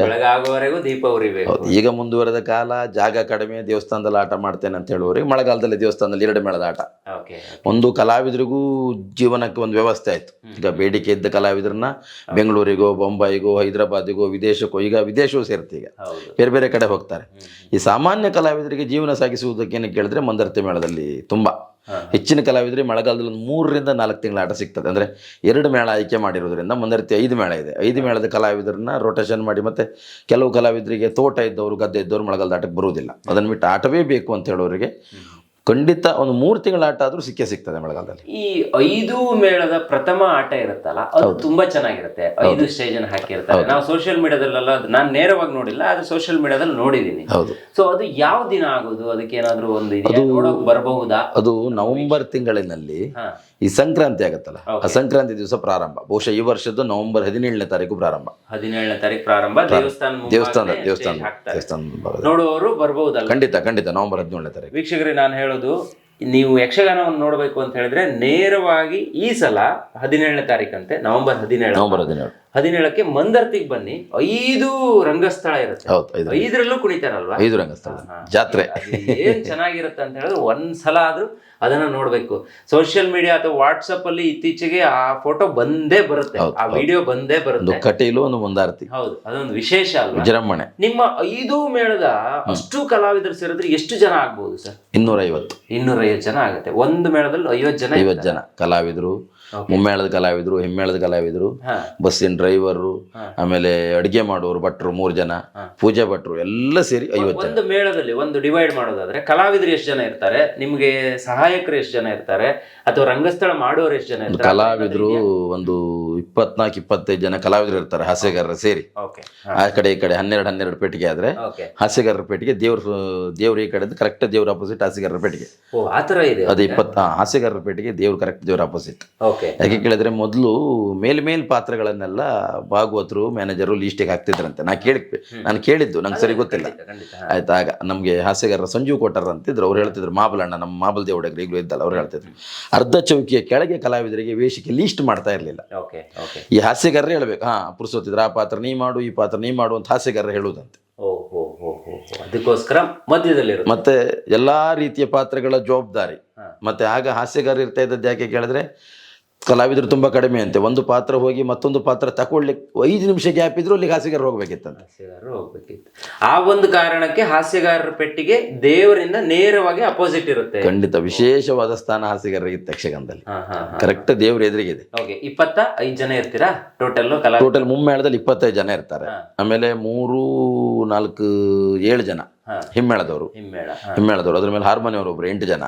ಬೆಳಗಾಗುವವರೆಗೂ ದೀಪ ಉರಿಬೇಕು. ಈಗ ಮುಂದುವರೆದ ಕಾಲ ಜಾಗ ಕಡಿಮೆ ದೇವಸ್ಥಾನದಲ್ಲಿ ಆಟ ಮಾಡ್ತೇನೆ ಅಂತ ಹೇಳುವವರಿಗೆ ಮಳೆಗಾಲದಲ್ಲಿ ದೇವಸ್ಥಾನದಲ್ಲಿ ಎರಡು ಮೇಳದ ಆಟ. ಒಂದು ಕಲಾವಿದರಿಗೂ ಜೀವನಕ್ಕೆ ಒಂದು ವ್ಯವಸ್ಥೆ ಆಯಿತು. ಈಗ ಬೇಡಿಕೆ ಇದ್ದ ಕಲಾವಿದರನ್ನ ಬೆಂಗಳೂರಿಗೋ ಬೊಂಬಾಯಿಗೋ ಹೈದರಾಬಾದಿಗೋ ವಿದೇಶಕ್ಕೋ ಈಗ ವಿದೇಶವೂ ಸೇರ್ತೀಗ. ಬೇರೆ ಬೇರೆ ಕಡೆ ಹೋಗ್ತಾರೆ. ಈ ಸಾಮಾನ್ಯ ಕಲಾವಿದರಿಗೆ ಜೀವನ ಸಾಗಿಸುವುದಕ್ಕೇನು ಕೇಳಿದ್ರೆ ಮಂದರ್ತಿ ಮೇಳದಲ್ಲಿ ತುಂಬ. ಹೆಚ್ಚಿನ ಕಲಾವಿದ್ರೆ ಮಳೆಗಾಲದಲ್ಲಿ ಒಂದು ಮೂರರಿಂದ ನಾಲ್ಕು ತಿಂಗಳ ಆಟ ಸಿಗ್ತದೆ. ಅಂದರೆ ಎರಡು ಮೇಳ ಆಯ್ಕೆ ಮಾಡಿರೋದ್ರಿಂದ ಮಂದರ್ತಿ ಐದು ಮೇಳ ಇದೆ. ಐದು ಮೇಳದ ಕಲಾವಿದರನ್ನ ರೊಟೇಷನ್ ಮಾಡಿ ಮತ್ತೆ ಕೆಲವು ಕಲಾವಿದರಿಗೆ ತೋಟ ಇದ್ದವರು ಗದ್ದೆ ಇದ್ದವರು ಮಳೆಗಾಲದ ಆಟಕ್ಕೆ ಬರುವುದಿಲ್ಲ. ಅದನ್ನು ಬಿಟ್ಟು ಆಟವೇ ಬೇಕು ಅಂತ ಹೇಳೋರಿಗೆ ಖಂಡಿತ ಒಂದು ಮೂರು ತಿಂಗಳ ಆಟ ಆದರೂ ಸಿಕ್ಕೇ ಸಿಗ್ತದೆ ಮಳೆಗಾಲದಲ್ಲಿ. ಈ ಐದು ಮೇಳದ ಪ್ರಥಮ ಆಟ ಇರುತ್ತಲ್ಲ ಅದು ತುಂಬಾ ಚೆನ್ನಾಗಿರುತ್ತೆ. ಐದು ಸ್ಟೇಜ್ ಅನ್ನು ಹಾಕಿರ್ತಾರೆ. ನಾವು ಸೋಷಿಯಲ್ ಮೀಡಿಯಾದಲ್ಲೆಲ್ಲ ನಾನು ನೇರವಾಗಿ ನೋಡಿಲ್ಲ ಆದ್ರೆ ಸೋಷಿಯಲ್ ಮೀಡಿಯಾದಲ್ಲಿ ನೋಡಿದ್ದೀನಿ ಹೌದು. ಸೊ ಅದು ಯಾವ ದಿನ ಆಗೋದು? ಅದಕ್ಕೆ ಏನಾದ್ರು ಒಂದು ಇದು ನೋಡೋಕ್ ಬರಬಹುದಾ? ಅದು ನವೆಂಬರ್ ತಿಂಗಳಿನಲ್ಲಿ ಈ ಸಂಕ್ರಾಂತಿ ಆಗುತ್ತಲ್ಲ. ಆ ಸಂಕ್ರಾಂತಿ ದಿವಸ ಪ್ರಾರಂಭ. ಬಹುಶಃ ಈ ವರ್ಷದ್ದು ನವೆಂಬರ್ ಹದಿನೇಳನೇ ತಾರೀಕು ಪ್ರಾರಂಭ. ಹದಿನೇಳನೇ ತಾರೀಕು ಪ್ರಾರಂಭ. ದೇವಸ್ಥಾನ ದೇವಸ್ಥಾನ ದೇವಸ್ಥಾನ. ನೋಡುವವರು ಬರಬಹುದಲ್ಲ ಖಂಡಿತ ಖಂಡಿತ ನವೆಂಬರ್ ಹದಿನೇಳನೇ ತಾರೀಕು. ವೀಕ್ಷಕರಿಗೆ ನಾನು ಹೇಳೋದು ಇರೋದು ನೀವು ಯಕ್ಷಗಾನವನ್ನು ನೋಡಬೇಕು ಅಂತ ಹೇಳಿದ್ರೆ ನೇರವಾಗಿ ಈ ಸಲ ಹದಿನೇಳನೇ ತಾರೀಕಂತೆ ನವೆಂಬರ್ ಹದಿನೇಳು. ನವೆಂಬರ್ ಹದಿನೇಳು. ಹದಿನೇಳಕ್ಕೆ ಮಂದರ್ತಿಗೆ ಬನ್ನಿ. ಐದು ರಂಗಸ್ಥಳ ಇರುತ್ತೆ. ಐದರಲ್ಲೂ ಕುಣಿತಾರಲ್ವಾ? ಐದು ರಂಗಸ್ಥಳ. ಜಾತ್ರೆ. ಏನ್ ಚೆನ್ನಾಗಿರುತ್ತೆ ಅಂತ ಹೇಳಿದ್ರೆ ಒಂದ್ ಸಲ ಆದ್ರೂ ಅದನ್ನ ನೋಡ್ಬೇಕು. ಸೋಷಿಯಲ್ ಮೀಡಿಯಾ ಅಥವಾ ವಾಟ್ಸಪ್ ಅಲ್ಲಿ ಇತ್ತೀಚೆಗೆ ಆ ಫೋಟೋ ಬಂದೇ ಬರುತ್ತೆ. ಆ ವಿಡಿಯೋ ಬಂದೇ ಬರುತ್ತೆ. ಕಟೀಲು ಒಂದು ಮುಂದಾರತಿ. ಹೌದು ಅದೊಂದು ವಿಶೇಷ ಅಲ್ಲ ವಿಜೃಂಭಣೆ. ನಿಮ್ಮ ಐದು ಮೇಳದ ಅಷ್ಟು ಕಲಾವಿದರು ಸೇರಿದ್ರೆ ಎಷ್ಟು ಜನ ಆಗ್ಬೋದು ಸರ್? ಇನ್ನೂರೈವತ್ತು. ಇನ್ನೂರೈವತ್ತು ಜನ ಆಗುತ್ತೆ. ಒಂದು ಮೇಳದಲ್ಲಿ ಐವತ್ತು ಜನ ಐವತ್ತು ಜನ ಕಲಾವಿದರು ಮುಮ್ಮೇಳದ ಕಲಾವಿದರು ಹಿಮ್ಮೇಳದ ಕಲಾವಿದರು. ಬಸ್ಸಿನ ಡ್ರೈವರು ಆಮೇಲೆ ಅಡಿಗೆ ಮಾಡೋರು ಭಟ್ರು ಮೂರು ಜನ ಪೂಜೆ ಭಟ್ರು ಎಲ್ಲ ಸೇರಿ ಐವತ್ತು ಜನ. ಒಂದು ಮೇಳದಲ್ಲಿ ಒಂದು ಡಿವೈಡ್ ಮಾಡೋದಾದ್ರೆ ಕಲಾವಿದರು ಎಷ್ಟು ಜನ ಇರ್ತಾರೆ ನಿಮಗೆ ಸಹಾಯಕರು ಎಷ್ಟು ಜನ ಇರ್ತಾರೆ ಅಥವಾ ರಂಗಸ್ಥಳ ಮಾಡೋರು ಎಷ್ಟು ಜನ ಇರ್ತಾರೆ ಕಲಾವಿದರು ಒಂದು ಇಪ್ಪತ್ನಾಲ್ಕು ಇಪ್ಪತ್ತೈದು ಜನ ಕಲಾವಿದರು ಇರ್ತಾರೆ ಹಾಸ್ಯಗಾರರು ಸೇರಿ. ಆ ಕಡೆ ಈ ಕಡೆ ಹನ್ನೆರಡು ಹನ್ನೆರಡು ಪೇಟಿಗೆ ಆದ್ರೆ ಹಾಸ್ಯಗಾರರ ಪೇಟಿಗೆ ದೇವ್ರ ದೇವ್ರ ಈ ಕಡೆ ಕರೆಕ್ಟ್ ದೇವ್ರ ಅಪೋಸಿಟ್ ಹಾಸ್ಯಗಾರರ ಪೇಟಿಗೆ ಅದು ಇಪ್ಪತ್ತ ಹಾಸ್ಯಗಾರರ ಪೇಟಿಗೆ ದೇವ್ರ ಕರೆಕ್ಟ್ ದೇವ್ರ ಅಪೋಸಿಟ್ ಯಾಕೆ ಕೇಳಿದ್ರೆ ಮೊದಲು ಮೇಲ್ಮೇಲ್ ಮೇಲ್ ಪಾತ್ರಗಳನ್ನೆಲ್ಲ ಭಾಗವತರು ಮ್ಯಾನೇಜರು ಲೀಸ್ಟಿಗೆ ಹಾಕ್ತಿದ್ರಂತೆ. ನಾ ಕೇಳಿ ನಾನು ಕೇಳಿದ್ದು ನಂಗೆ ಸರಿ ಗೊತ್ತಿಲ್ಲ. ಆಯ್ತಾ ಆಗ ನಮಗೆ ಹಾಸ್ಯಗಾರರ ಸಂಜೀವ್ ಕೊಟ್ಟಾರ ಅಂತಿದ್ರು. ಅವ್ರು ಹೇಳ್ತಿದ್ರು ಮಾಬಲಣ್ಣ ನಮ್ಮ ಮಾಬಲ್ ದೇವಡಗ್ರಿ ಈಗಲೂ ಇದ್ದಲ್ಲ ಅವ್ರು ಹೇಳ್ತಿದ್ರು. ಅರ್ಧ ಚೌಕಿಯ ಕೆಳಗೆ ಕಲಾವಿದರಿಗೆ ವೇಷಕ್ಕೆ ಲೀಸ್ಟ್ ಮಾಡ್ತಾ ಇರಲಿಲ್ಲ. ಓಕೆ ಈ ಹಾಸ್ಯಗಾರರೇ ಹೇಳ್ಬೇಕು. ಹಾ ಪುರುಸೋತಿದ್ರೆ ಆ ಪಾತ್ರ ನೀ ಮಾಡು ಈ ಪಾತ್ರ ನೀ ಮಾಡು ಅಂತ ಹಾಸ್ಯಗಾರ ಹೇಳುವುದಂತೆ. ಅದಕ್ಕೋಸ್ಕರ ಮಧ್ಯದಲ್ಲಿ ಮತ್ತೆ ಎಲ್ಲಾ ರೀತಿಯ ಪಾತ್ರಗಳ ಜವಾಬ್ದಾರಿ. ಮತ್ತೆ ಆಗ ಹಾಸ್ಯಗಾರ ಇರ್ತಾ ಇದ್ದದ್ದು ಯಾಕೆ ಕೇಳಿದ್ರೆ ಕಲಾವಿದರು ತುಂಬಾ ಕಡಿಮೆ ಅಂತೆ. ಒಂದು ಪಾತ್ರ ಹೋಗಿ ಮತ್ತೊಂದು ಪಾತ್ರ ತಗೊಳ್ಲಿಕ್ಕೆ ಐದು ನಿಮಿಷ ಗ್ಯಾಪ್ ಇದ್ರು ಅಲ್ಲಿ ಹಾಸ್ಯಗಾರ ಹೋಗ್ಬೇಕಿತ್ತಂತೆ ಹಾಸ್ಯಗಾರರು ಹೋಗ್ಬೇಕಿತ್ತು. ಆ ಒಂದು ಕಾರಣಕ್ಕೆ ಹಾಸ್ಯಗಾರರ ಪೆಟ್ಟಿಗೆ ದೇವರಿಂದ ನೇರವಾಗಿ ಅಪೋಸಿಟ್ ಇರುತ್ತೆ. ಖಂಡಿತ. ವಿಶೇಷವಾದ ಸ್ಥಾನ ಹಾಸ್ಯಗಾರರಿಗೆ ತಕ್ಷಗಂದಲ್ಲಿ ಯಕ್ಷಗಾನದಲ್ಲಿ. ಕರೆಕ್ಟ್ ದೇವ್ರ ಎದುರಿಗಿದೆ ಓಕೆ ಇಪ್ಪತ್ತ ಐದು ಜನ ಇರ್ತೀರಾ? ಟೋಟಲ್ ಕಲಾ ಟೋಟಲ್ ಮುಮ್ಮೇಳದಲ್ಲಿ ಇಪ್ಪತ್ತೈದು ಜನ ಇರ್ತಾರೆ. ಆಮೇಲೆ ಮೂರು ನಾಲ್ಕು ಏಳು ಜನ. ಹಿಮ್ಮೇಳದವರು. ಹಿಮ್ಮೇಳದವರು. ಅದ್ರ ಮೇಲೆ ಹಾರ್ಮೋನಿಯವರು ಒಬ್ರು ಎಂಟು ಜನ.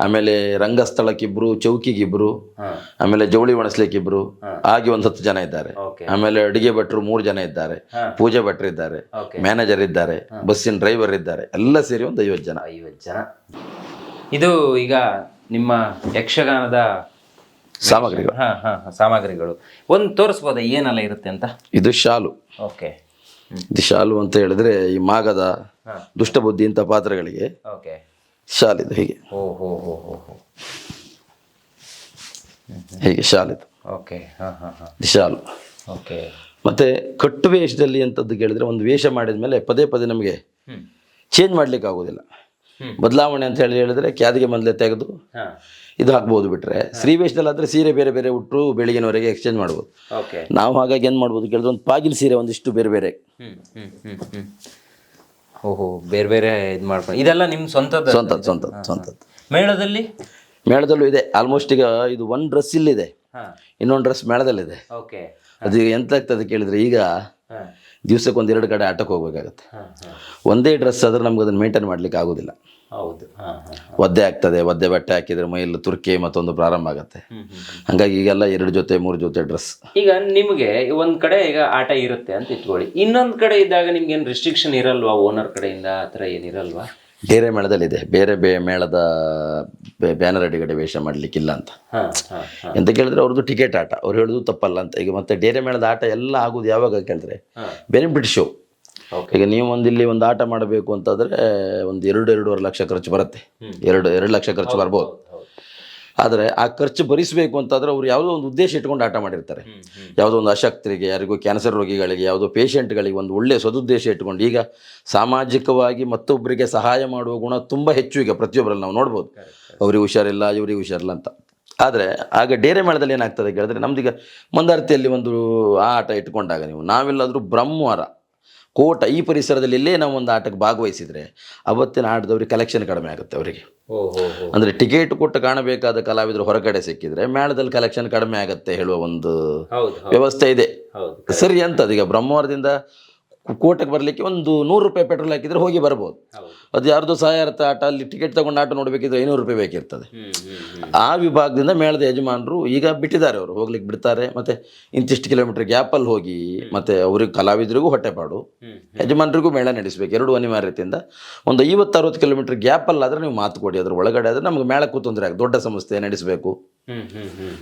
ಆಮೇಲೆ ರಂಗಸ್ಥಳಕ್ಕಿಬ್ರು ಚೌಕಿಗಿಬ್ರು ಆಮೇಲೆ ಜವಳಿ ಒಣಸ್ಲಿಕ್ಕಿಬ್ರು ಹಾಗೆ ಒಂದ್ ಹತ್ತು ಜನ ಇದ್ದಾರೆ. ಆಮೇಲೆ ಅಡಿಗೆ ಭಟ್ರು ಮೂರು ಜನ ಇದ್ದಾರೆ. ಪೂಜೆ ಭಟ್ರು ಇದ್ದಾರೆ. ಮ್ಯಾನೇಜರ್ ಇದ್ದಾರೆ. ಬಸ್ಸಿನ ಡ್ರೈವರ್ ಇದ್ದಾರೆ. ಎಲ್ಲ ಸೇರಿ ಒಂದು ಐವತ್ತು ಜನ. ಐವತ್ತು ಜನ. ಇದು ಈಗ ನಿಮ್ಮ ಯಕ್ಷಗಾನದ ಸಾಮಗ್ರಿಗಳು. ಹಾ ಹಾ ಸಾಮಗ್ರಿಗಳು. ಒಂದು ತೋರಿಸ್ಬೋದಾ? ಏನೆಲ್ಲ ಇರುತ್ತೆ ಅಂತ? ಇದು ಶಾಲು. ಓಕೆ. ಇದು ಶಾಲು ಅಂತ ಹೇಳಿದ್ರೆ ಈ ಮಾಗದ. ದುಷ್ಟಬುದ್ಧಿ ಇಂಥ ಪಾತ್ರಗಳಿಗೆ ಓಕೆ. ಶಾಲಿದು ಹೀಗೆ. ಹೀಗೆ ಶಾಲಿದು. ಶಾಲು. ಓಕೆ. ಮತ್ತೆ ಕಟ್ಟು ವೇಷದಲ್ಲಿ ಅಂತದ್ದು ಕೇಳಿದ್ರೆ ಒಂದು ವೇಷ ಮಾಡಿದ ಮೇಲೆ ಪದೇ ಪದೇ ನಮಗೆ ಚೇಂಜ್ ಮಾಡ್ಲಿಕ್ಕೆ ಆಗೋದಿಲ್ಲ. ಬದಲಾವಣೆ ಅಂತ ಹೇಳಿ ಹೇಳಿದ್ರೆ ಕ್ಯಾದಿಗೆ ಮೊದಲೇ ತೆಗೆದು ಇದು ಹಾಕ್ಬೋದು ಬಿಟ್ರೆ. ಸ್ತ್ರೀ ವೇಷದಲ್ಲಿ ಆದ್ರೆ ಸೀರೆ ಬೇರೆ ಬೇರೆ ಉಟ್ಟು ಬೆಳಿಗ್ಗೆನವರೆಗೆ ಎಕ್ಸ್ಚೇಂಜ್ ಮಾಡ್ಬೋದು. ಓಕೆ. ನಾವು ಹಾಗಾಗಿ ಏನು ಮಾಡ್ಬೋದು ಕೇಳಿದ್ರೆ ಒಂದು ಪಾಗಿಲ್ ಸೀರೆ ಒಂದಿಷ್ಟು ಬೇರೆ ಬೇರೆ. ಓಹೋ ಬೇರೆ ಬೇರೆ ಇದು ಮಾಡ್ಕೊಂಡು ಇದೆಲ್ಲ ನಿಮ್ಮ ಸ್ವಂತದ ಸ್ವಂತದ್ದು ಸ್ವಂತದ್ದು ಸ್ವಂತದ್ದು. ಮೇಳದಲ್ಲಿ? ಮೇಳದಲ್ಲೂ ಇದೆ. ಆಲ್ಮೋಸ್ಟ್ ಈಗ ಇದು ಒಂದು ಡ್ರೆಸ್ ಇಲ್ಲಿದೆ. ಇನ್ನೊಂದು ಡ್ರೆಸ್ ಮೇಳದಲ್ಲಿದೆ. ಓಕೆ. ಅದು ಎಂತ ಆಗ್ತದೆ ಕೇಳಿದ್ರೆ ಈಗ ದಿವಸಕ್ಕೆ ಒಂದೆರಡು ಒಂದು ಎರಡು ಕಡೆ ಆಟಕ್ಕೆ ಹೋಗ್ಬೇಕಾಗತ್ತೆ. ಒಂದೇ ಡ್ರೆಸ್ ಆದ್ರೆ ನಮ್ಗೆ ಅದನ್ನು ಮೇಂಟೈನ್ ಮಾಡ್ಲಿಕ್ಕೆ ಆಗೋದಿಲ್ಲ. ಹೌದು. ಒದ್ದೆ ಆಗ್ತದೆ ಒದ್ದೆ ಬಟ್ಟೆ ಹಾಕಿದ್ರೆ ಮೈಯಲ್ಲಿ ತುರ್ಕಿ ಮತ್ತೊಂದು ಪ್ರಾರಂಭ ಆಗುತ್ತೆ. ಹಂಗಾಗಿ ಈಗೆಲ್ಲ ಎರಡು ಜೊತೆ ಮೂರು ಜೊತೆ ಡ್ರೆಸ್. ಈಗ ನಿಮಗೆ ಒಂದ್ ಕಡೆ ಈಗ ಆಟ ಇರುತ್ತೆ ಅಂತ ಇಟ್ಕೊಳ್ಳಿ. ಇನ್ನೊಂದ್ ಕಡೆ ಇದ್ದಾಗ ನಿಮ್ಗೆ ಏನು ರಿಸ್ಟ್ರಿಕ್ಷನ್ ಇರಲ್ವಾ ಓನರ್ ಕಡೆಯಿಂದ ಆ ಥರ ಏನಿರಲ್ವಾ ಬೇರೆ ಮೇಳದಲ್ಲಿದೆ ಬೇರೆ ಬೇ ಮೇಳದ ಬ್ಯಾನರ್ ಅಡಿಗಡೆ ವೇಷ ಮಾಡ್ಲಿಕ್ಕಿಲ್ಲ ಅಂತ. ಎಂತ ಕೇಳಿದ್ರೆ ಅವ್ರದ್ದು ಟಿಕೆಟ್ ಆಟ. ಅವ್ರು ಹೇಳೋದು ತಪ್ಪಲ್ಲ ಅಂತ. ಈಗ ಮತ್ತೆ ಡೇರೆ ಮೇಳದ ಆಟ ಎಲ್ಲ ಆಗೋದು ಯಾವಾಗ ಕೇಳಿದ್ರೆ? ಬೆನಿಫಿಟ್ ಶೋ ಈಗ ನೀವು ಒಂದು ಇಲ್ಲಿ ಒಂದು ಆಟ ಮಾಡಬೇಕು ಅಂತಂದ್ರೆ ಒಂದು ಎರಡು ಎರಡೂವರೆ ಲಕ್ಷ ಖರ್ಚು ಬರುತ್ತೆ. ಎರಡು ಎರಡು ಲಕ್ಷ ಖರ್ಚು ಬರ್ಬೋದು. ಆದರೆ ಆ ಖರ್ಚು ಭರಿಸಬೇಕು ಅಂತಂದ್ರೆ ಅವ್ರು ಯಾವುದೋ ಒಂದು ಉದ್ದೇಶ ಇಟ್ಕೊಂಡು ಆಟ ಮಾಡಿರ್ತಾರೆ. ಯಾವುದೋ ಒಂದು ಅಶಕ್ತರಿಗೆ ಯಾರಿಗೂ ಕ್ಯಾನ್ಸರ್ ರೋಗಿಗಳಿಗೆ ಯಾವುದೋ ಪೇಷಂಟ್ಗಳಿಗೆ ಒಂದು ಒಳ್ಳೆಯ ಸದುದ್ದೇಶ ಇಟ್ಕೊಂಡು ಈಗ ಸಾಮಾಜಿಕವಾಗಿ ಮತ್ತೊಬ್ಬರಿಗೆ ಸಹಾಯ ಮಾಡುವ ಗುಣ ತುಂಬ ಹೆಚ್ಚು ಈಗ ಪ್ರತಿಯೊಬ್ಬರಲ್ಲಿ ನಾವು ನೋಡ್ಬೋದು. ಅವ್ರಿಗೆ ಹುಷಾರಿಲ್ಲ ಇವ್ರಿಗೆ ಹುಷಾರಿಲ್ಲ ಅಂತ. ಆದರೆ ಆಗ ಡೇರೆ ಮೇಳದಲ್ಲಿ ಏನಾಗ್ತದೆ ಕೇಳಿದ್ರೆ ನಮ್ದೀಗ ಮಂದಾರ್ತಿಯಲ್ಲಿ ಒಂದು ಆ ಆಟ ಇಟ್ಕೊಂಡಾಗ ನೀವು ನಾವೆಲ್ಲಾದರೂ ಬ್ರಹ್ಮವಾರ ಕೋಟ ಈ ಪರಿಸರದಲ್ಲಿ ಇಲ್ಲೇ ನಾವು ಒಂದು ಆಟಕ್ಕೆ ಭಾಗವಹಿಸಿದರೆ ಅವತ್ತಿನ ಆಟದವ್ರಿಗೆ ಕಲೆಕ್ಷನ್ ಕಡಿಮೆ ಆಗುತ್ತೆ ಅವರಿಗೆ. ಅಂದರೆ ಟಿಕೆಟ್ ಕೊಟ್ಟು ಕಾಣಬೇಕಾದ ಕಲಾವಿದರು ಹೊರಗಡೆ ಸಿಕ್ಕಿದ್ರೆ ಮೇಳದಲ್ಲಿ ಕಲೆಕ್ಷನ್ ಕಡಿಮೆ ಆಗುತ್ತೆ ಹೇಳುವ ಒಂದು ವ್ಯವಸ್ಥೆ ಇದೆ. ಸರಿ ಅಂತ ಈಗ ಬ್ರಹ್ಮವಾರದಿಂದ ಕೋಟಕ್ಕೆ ಕೋಟೆಗೆ ಬರಲಿಕ್ಕೆ ಒಂದು ನೂರು ರೂಪಾಯಿ ಪೆಟ್ರೋಲ್ ಹಾಕಿದ್ರೆ ಹೋಗಿ ಬರ್ಬೋದು. ಅದು ಸಹಾಯ ಇರುತ್ತೆ ಆಟ ಅಲ್ಲಿ ಟಿಕೆಟ್ ತಗೊಂಡು ಆಟ ನೋಡಬೇಕಿದ್ರೆ ಐನೂರು ರೂಪಾಯಿ ಬೇಕಿರ್ತದೆ. ಆ ವಿಭಾಗದಿಂದ ಮೇಳದ ಯಜಮಾನರು ಈಗ ಬಿಟ್ಟಿದ್ದಾರೆ ಅವರು ಹೋಗ್ಲಿಕ್ಕೆ ಬಿಡ್ತಾರೆ. ಮತ್ತೆ ಇಂತಿಷ್ಟು ಕಿಲೋಮೀಟರ್ ಗ್ಯಾಪಲ್ಲಿ ಹೋಗಿ ಮತ್ತೆ ಅವ್ರಿಗೆ ಕಲಾವಿದರಿಗೂ ಹೊಟ್ಟೆಪಾಡು ಯಜಮಾನರಿಗೂ ಮೇಳ ನಡೆಸಬೇಕು ಎರಡು ಅನಿವಾರ್ಯತೆಯಿಂದ. ಒಂದು ಐವತ್ತು ಅರವತ್ತು ಕಿಲೋಮೀಟರ್ ಗ್ಯಾಪಲ್ಲಿ ಆದ್ರೆ ನೀವು ಮಾತು ಕೊಡಿ ಅದ್ರ ಒಳಗಡೆ ಆದರೆ ನಮಗೆ ಮೇಳಕ್ಕೂ ತೊಂದರೆ ಆಗುತ್ತೆ ದೊಡ್ಡ ಸಂಸ್ಥೆ ನಡೆಸಬೇಕು.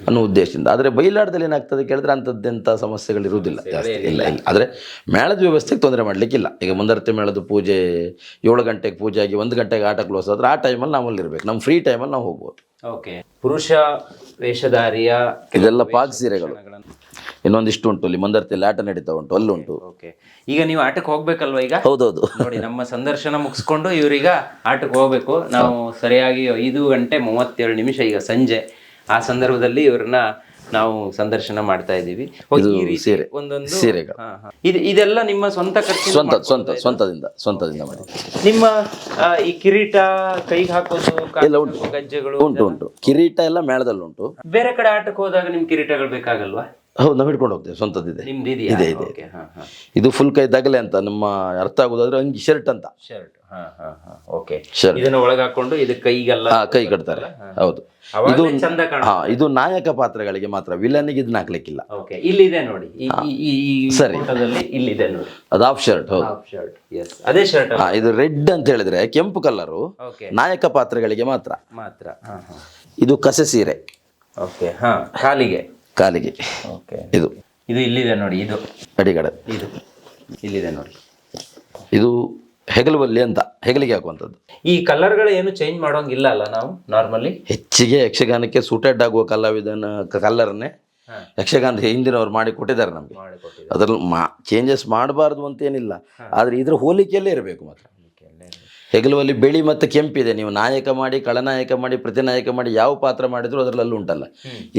ಅನ್ನೋ ಉದ್ದೇಶದಿಂದ. ಆದರೆ ಬಯಲಾಟದಲ್ಲಿ ಏನಾಗ್ತದೆ ಕೇಳಿದ್ರೆ ಅಂಥದ್ದೆಂಥ ಸಮಸ್ಯೆಗಳು ಇರುವುದಿಲ್ಲ. ಜಾಸ್ತಿ ಇಲ್ಲ. ಇಲ್ಲ ಆದರೆ ಮೇಳದ ವ್ಯವಸ್ಥೆಗೆ ತೊಂದರೆ ಮಾಡಲಿಕ್ಕಿಲ್ಲ. ಈಗ ಮುಂದರ್ತಿ ಮೇಳದ ಪೂಜೆ ಏಳು ಗಂಟೆಗೆ ಪೂಜೆ ಆಗಿ ಒಂದು ಗಂಟೆಗೆ ಆಟ ಕ್ಲೋಸ್ ಆದರೆ ಆ ಟೈಮಲ್ಲಿ ನಾವು ಅಲ್ಲಿರ್ಬೇಕು. ನಮ್ಮ ಫ್ರೀ ಟೈಮಲ್ಲಿ ನಾವು ಹೋಗ್ಬೋದು. ಓಕೆ ಪುರುಷ ವೇಷಧಾರಿಯ ಇದೆಲ್ಲ ಪಾಕ್ ಸೀರೆಗಳು. ಇನ್ನೊಂದಿಷ್ಟು ಉಂಟು ಇಲ್ಲಿ ಮಂದರ್ತಿಯಲ್ಲಿ ಆಟ ನಡೀತಾ ಉಂಟು ಅಲ್ಲುಂಟು ಓಕೆ ಈಗ ನೀವು ಆಟಕ್ಕೆ ಹೋಗ್ಬೇಕಲ್ವ ಈಗ? ಹೌದೌದು. ನೋಡಿ ನಮ್ಮ ಸಂದರ್ಶನ ಮುಗಿಸ್ಕೊಂಡು ಇವ್ರೀಗ ಆಟಕ್ಕೆ ಹೋಗ್ಬೇಕು. ನಾವು ಸರಿಯಾಗಿ ಐದು ಗಂಟೆ ಮೂವತ್ತೇಳು ನಿಮಿಷ ಈಗ ಸಂಜೆ. ಆ ಸಂದರ್ಭದಲ್ಲಿ ಇವ್ರನ್ನ ನಾವು ಸಂದರ್ಶನ ಮಾಡ್ತಾ ರೀತಿ ಸೀರೆ. ಒಂದೊಂದು ಸೀರೆಗಳು. ಇದು ಇದೆಲ್ಲ ನಿಮ್ಮ ಸ್ವಂತ ಖರ್ಚು ಸ್ವಂತ ಸ್ವಂತ ಸ್ವಂತದಿಂದ ಸ್ವಂತದಿಂದ ಮಾಡಿ. ನಿಮ್ಮ ಈ ಕಿರೀಟ ಕೈಗೆ ಹಾಕೋದು ಎಲ್ಲ ಉಂಟು. ಗಜ್ಜೆಗಳು ಉಂಟು ಉಂಟು. ಕಿರೀಟ ಎಲ್ಲ ಮೇಳದಲ್ಲಿ ಉಂಟು. ಬೇರೆ ಕಡೆ ಆಟಕ್ಕೆ ಹೋದಾಗ ನಿಮ್ ಕಿರೀಟಗಳು ಬೇಕಾಗಲ್ವಾ? ಹೌದು ನಾವು ಹಿಡ್ಕೊಂಡು ಹೋಗ್ತೇವೆ ಸ್ವಂತದಿದೆ ನಿಮ್ದು ಇದೆಯಾ ಇದೆ, ಇದೆ. ಓಕೆ ಹಾ ಹಾ. ಇದು ಫುಲ್ ಕೈ ದಗಲೆ ಅಂತ ನಮ್ಮ ಅರ್ಥ ಆಗೋದಾದ್ರೆ ಹಂಗೆ ಶರ್ಟ್ ಅಂತ. ಶರ್ಟ್ ಹಾ ಹಾ ಹಾ ಓಕೆ. Shirt. ಇದನ್ನ ಒಳಗೆ ಹಾಕೊಂಡು ಇದು ಕೈಗೆಲ್ಲ ಹಾ ಕೈ ಕಟ್ತಾರೆ. ಹೌದು. ಇದು ಚಂದ ಕಾಣ ಹಾ ಇದು ನಾಯಕ ಪಾತ್ರಗಳಿಗೆ ಮಾತ್ರ ವಿಲನ್ಗೆ ಇದನ್ನ ಹಾಕ್ಲಿಕ್ಕಿಲ್ಲ. ಓಕೆ ಇಲ್ಲಿದೆ ನೋಡಿ. ಈ ಈ- ಈ ಈ ಸರಿ. ಫೋಟೋದಲ್ಲಿ ಇಲ್ಲಿದೆ ನೋಡಿ. ಅದು ಆಫ್ ಶರ್ಟ್ ಹೌದು. ಹಾಫ್ ಶರ್ಟ್ ಎಸ್ ಅದೇ ಶರ್ಟ್ ಹಾ ಇದು ರೆಡ್ ಅಂತ ಹೇಳಿದ್ರೆ ಕೆಂಪು ಕಲರು ಓಕೆ. ನಾಯಕ ಪಾತ್ರಗಳಿಗೆ ಮಾತ್ರ. ಮಾತ್ರ ಹಾ ಹಾ. ಇದು ಕಸೆ ಸೀರೆ. ಓಕೆ ಹಾ ಕಾಲಿಗೆ. ಕಾಲಿಗೆ. ಓಕೆ ಇದು. ಇದು ಇಲ್ಲಿದೆ ನೋಡಿ ಇದು. ಅಡಿಗಡೆ. ಇದು. ಇಲ್ಲಿದೆ ನೋಡಿ. ಇದು ಹೆಗಲುವಲ್ಲಿ ಅಂತ ಹೆಗಲಿಗೆ ಹಾಕುವಂಥದ್ದು. ಈ ಕಲರ್ಗಳು ಏನು ಚೇಂಜ್ ಮಾಡೋಂಗಿಲ್ಲ ಅಲ್ಲ ನಾವು ನಾರ್ಮಲಿ ಹೆಚ್ಚಿಗೆ ಯಕ್ಷಗಾನಕ್ಕೆ ಸೂಟೆಡ್ ಆಗುವ ಕಲಾವಿದನ ಕಲ್ಲರನ್ನೇ ಯಕ್ಷಗಾನ ಯಕ್ಷಗಾನದ ಹಿಂದಿನವ್ರು ಮಾಡಿ ಕೊಟ್ಟಿದ್ದಾರೆ ನಮಗೆ. ಅದ್ರಲ್ಲಿ ಮಾ ಚೇಂಜಸ್ ಮಾಡಬಾರ್ದು ಅಂತೇನಿಲ್ಲ ಆದರೆ ಇದ್ರ ಹೋಲಿಕೆಯಲ್ಲೇ ಇರಬೇಕು ಮಾತ್ರ. ಹೆಗಲುವಲ್ಲಿ ಬಿಳಿ ಮತ್ತು ಕೆಂಪಿದೆ. ನೀವು ನಾಯಕ ಮಾಡಿ ಕಳನಾಯಕ ಮಾಡಿ ಪ್ರತಿನಾಯಕ ಮಾಡಿ ಯಾವ ಪಾತ್ರ ಮಾಡಿದ್ರು ಅದರಲ್ಲೂ ಉಂಟಲ್ಲ.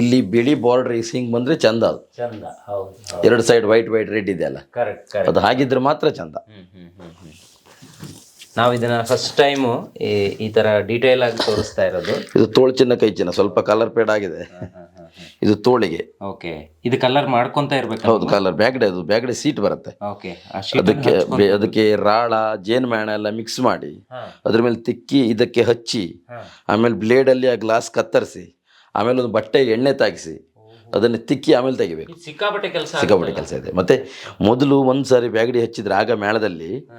ಇಲ್ಲಿ ಬಿಳಿ ಬಾರ್ಡರ್ ರೇಸಿಂಗ್ ಬಂದ್ರೆ ಚಂದ ಅದು. ಚಂದ. ಹೌದು ಎರಡು ಸೈಡ್ ವೈಟ್ ವೈಟ್ ರೆಡ್ ಇದೆ ಅಲ್ಲ. ಅದು ಹಾಗಿದ್ರೆ ಮಾತ್ರ ಚಂದ. ನಾವು ಇದನ್ನ ಫಸ್ಟ್ ಟೈಮು ಈ ಈ ತರ ಡೀಟೇಲ್ ಆಗಿ ತೋರಿಸ್ತಾ ಇರೋದು. ಇದು ತೋಳು ಚಿನ್ನ ಕೈ ಚಿನ್ನ ಸ್ವಲ್ಪ ಕಲರ್ ಪೇಡ್ ಆಗಿದೆ ಇದು ತೋಳಿಗೆ. ಓಕೆ. ಇದು ಕಲರ್ ಮಾಡ್ಕೊಂತ ಇರ್ಬೇಕು ಹೌದು ಕಲರ್ ಬ್ಯಾಗ್ಡೆ ಅದು ಬ್ಯಾಗ್ಡೆ ಸೀಟ್ ಬರುತ್ತೆ. ಓಕೆ. ಅದಕ್ಕೆ ಬೆ- ಅದಕ್ಕೆ ರಾಳ ಜೇನ್ಮ್ಯಾಣ ಎಲ್ಲ ಮಿಕ್ಸ್ ಮಾಡಿ ಅದ್ರ ಮೇಲೆ ತಿಕ್ಕಿ ಇದಕ್ಕೆ ಹಚ್ಚಿ ಆಮೇಲೆ ಬ್ಲೇಡಲ್ಲಿ ಆ ಗ್ಲಾಸ್ ಕತ್ತರಿಸಿ ಆಮೇಲೆ ಒಂದು ಬಟ್ಟೆಗೆ ಎಣ್ಣೆ ತಾಗಿಸಿ ಅದನ್ನು ತಿಕ್ಕಿ ಆಮೇಲೆ ತೆಗಿಬೇಕು. ಸಿಕ್ಕಾಪಟ್ಟೆ ಕೆಲಸ ಸಿಕ್ಕಾಪಟ್ಟೆ ಕೆಲಸ ಇದೆ. ಮತ್ತೆ ಮೊದಲು ಒಂದು ಸಾರಿ ಬ್ಯಾಗಡಿ ಹಚ್ಚಿದ್ರೆ ಆಗ ಮೇಳದಲ್ಲಿ